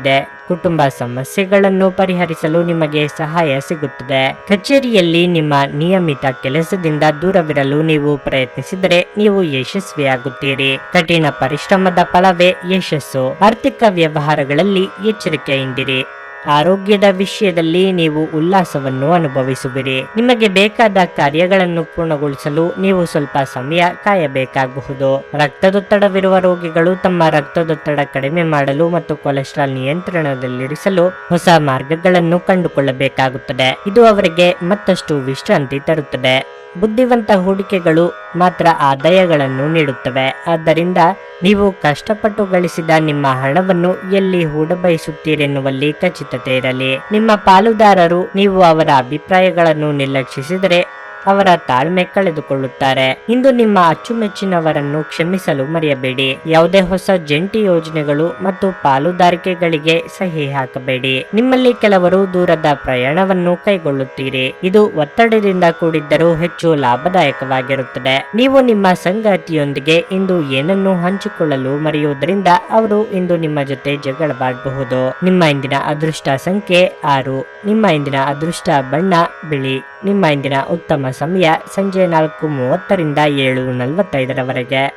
ಕುಟುಂಬ ಸಮಸ್ಯೆಗಳನ್ನು ಪರಿಹರಿಸಲು ನಿಮಗೆ ಸಹಾಯ ಸಿಗುತ್ತದೆ. ಕಚೇರಿಯಲ್ಲಿ ನಿಮ್ಮ ನಿಯಮಿತ ಕೆಲಸದಿಂದ ದೂರವಿರಲು ನೀವು ಪ್ರಯತ್ನಿಸಿದರೆ ನೀವು ಯಶಸ್ವಿಯಾಗುತ್ತೀರಿ. ಕಠಿಣ ಪರಿಶ್ರಮದ ಫಲವೇ ಯಶಸ್ಸು. ಆರ್ಥಿಕ ವ್ಯವಹಾರಗಳಲ್ಲಿ ಎಚ್ಚರಿಕೆಯಿಂದಿರಿ. ಆರೋಗ್ಯದ ವಿಷಯದಲ್ಲಿ ನೀವು ಉಲ್ಲಾಸವನ್ನು ಅನುಭವಿಸುವಿರಿ. ನಿಮಗೆ ಬೇಕಾದ ಕಾರ್ಯಗಳನ್ನು ಪೂರ್ಣಗೊಳಿಸಲು ನೀವು ಸ್ವಲ್ಪ ಸಮಯ ಕಾಯಬೇಕಾಗಬಹುದು. ರಕ್ತದೊತ್ತಡವಿರುವ ರೋಗಿಗಳು ತಮ್ಮ ರಕ್ತದೊತ್ತಡ ಕಡಿಮೆ ಮಾಡಲು ಮತ್ತು ಕೊಲೆಸ್ಟ್ರಾಲ್ ನಿಯಂತ್ರಣದಲ್ಲಿರಿಸಲು ಹೊಸ ಮಾರ್ಗಗಳನ್ನು ಕಂಡುಕೊಳ್ಳಬೇಕಾಗುತ್ತದೆ. ಇದು ಅವರಿಗೆ ಮತ್ತಷ್ಟು ವಿಶ್ರಾಂತಿ ತರುತ್ತದೆ. ಬುದ್ಧಿವಂತ ಹೂಡಿಕೆಗಳು ಮಾತ್ರ ಆದಾಯಗಳನ್ನು ನೀಡುತ್ತವೆ. ಆದ್ದರಿಂದ ನೀವು ಕಷ್ಟಪಟ್ಟು ಗಳಿಸಿದ ನಿಮ್ಮ ಹಣವನ್ನು ಎಲ್ಲಿ ಹೂಡಬಯಸುತ್ತೀರೆನ್ನುವಲ್ಲಿ ಖಚಿತತೆ ಇರಲಿ. ನಿಮ್ಮ ಪಾಲುದಾರರು ನೀವು ಅವರ ಅಭಿಪ್ರಾಯಗಳನ್ನು ನಿರ್ಲಕ್ಷಿಸಿದರೆ ಅವರ ತಾಳ್ಮೆ ಕಳೆದುಕೊಳ್ಳುತ್ತಾರೆ. ಇಂದು ನಿಮ್ಮ ಅಚ್ಚುಮೆಚ್ಚಿನವರನ್ನು ಕ್ಷಮಿಸಲು ಮರೆಯಬೇಡಿ. ಯಾವುದೇ ಹೊಸ ಜಂಟಿ ಯೋಜನೆಗಳು ಮತ್ತು ಪಾಲುದಾರಿಕೆಗಳಿಗೆ ಸಹಿ ಹಾಕಬೇಡಿ. ನಿಮ್ಮಲ್ಲಿ ಕೆಲವರು ದೂರದ ಪ್ರಯಾಣವನ್ನು ಕೈಗೊಳ್ಳುತ್ತೀರಿ. ಇದು ಒತ್ತಡದಿಂದ ಕೂಡಿದ್ದರೂ ಹೆಚ್ಚು ಲಾಭದಾಯಕವಾಗಿರುತ್ತದೆ. ನೀವು ನಿಮ್ಮ ಸಂಗಾತಿಯೊಂದಿಗೆ ಇಂದು ಏನನ್ನು ಹಂಚಿಕೊಳ್ಳಲು ಮರೆಯುವುದರಿಂದ ಅವರು ಇಂದು ನಿಮ್ಮ ಜೊತೆ ಜಗಳವಾಡಬಹುದು. ನಿಮ್ಮ ಇಂದಿನ ಅದೃಷ್ಟ ಸಂಖ್ಯೆ ಆರು. ನಿಮ್ಮ ಇಂದಿನ ಅದೃಷ್ಟ ಬಣ್ಣ ಬಿಳಿ. ನಿಮ್ಮ ಇಂದಿನ ಉತ್ತಮ ಸಮಯ ಸಂಜೆ ನಾಲ್ಕು ಮೂವತ್ತರಿಂದ ಏಳು ನಲವತ್ತೈದರವರೆಗೆ.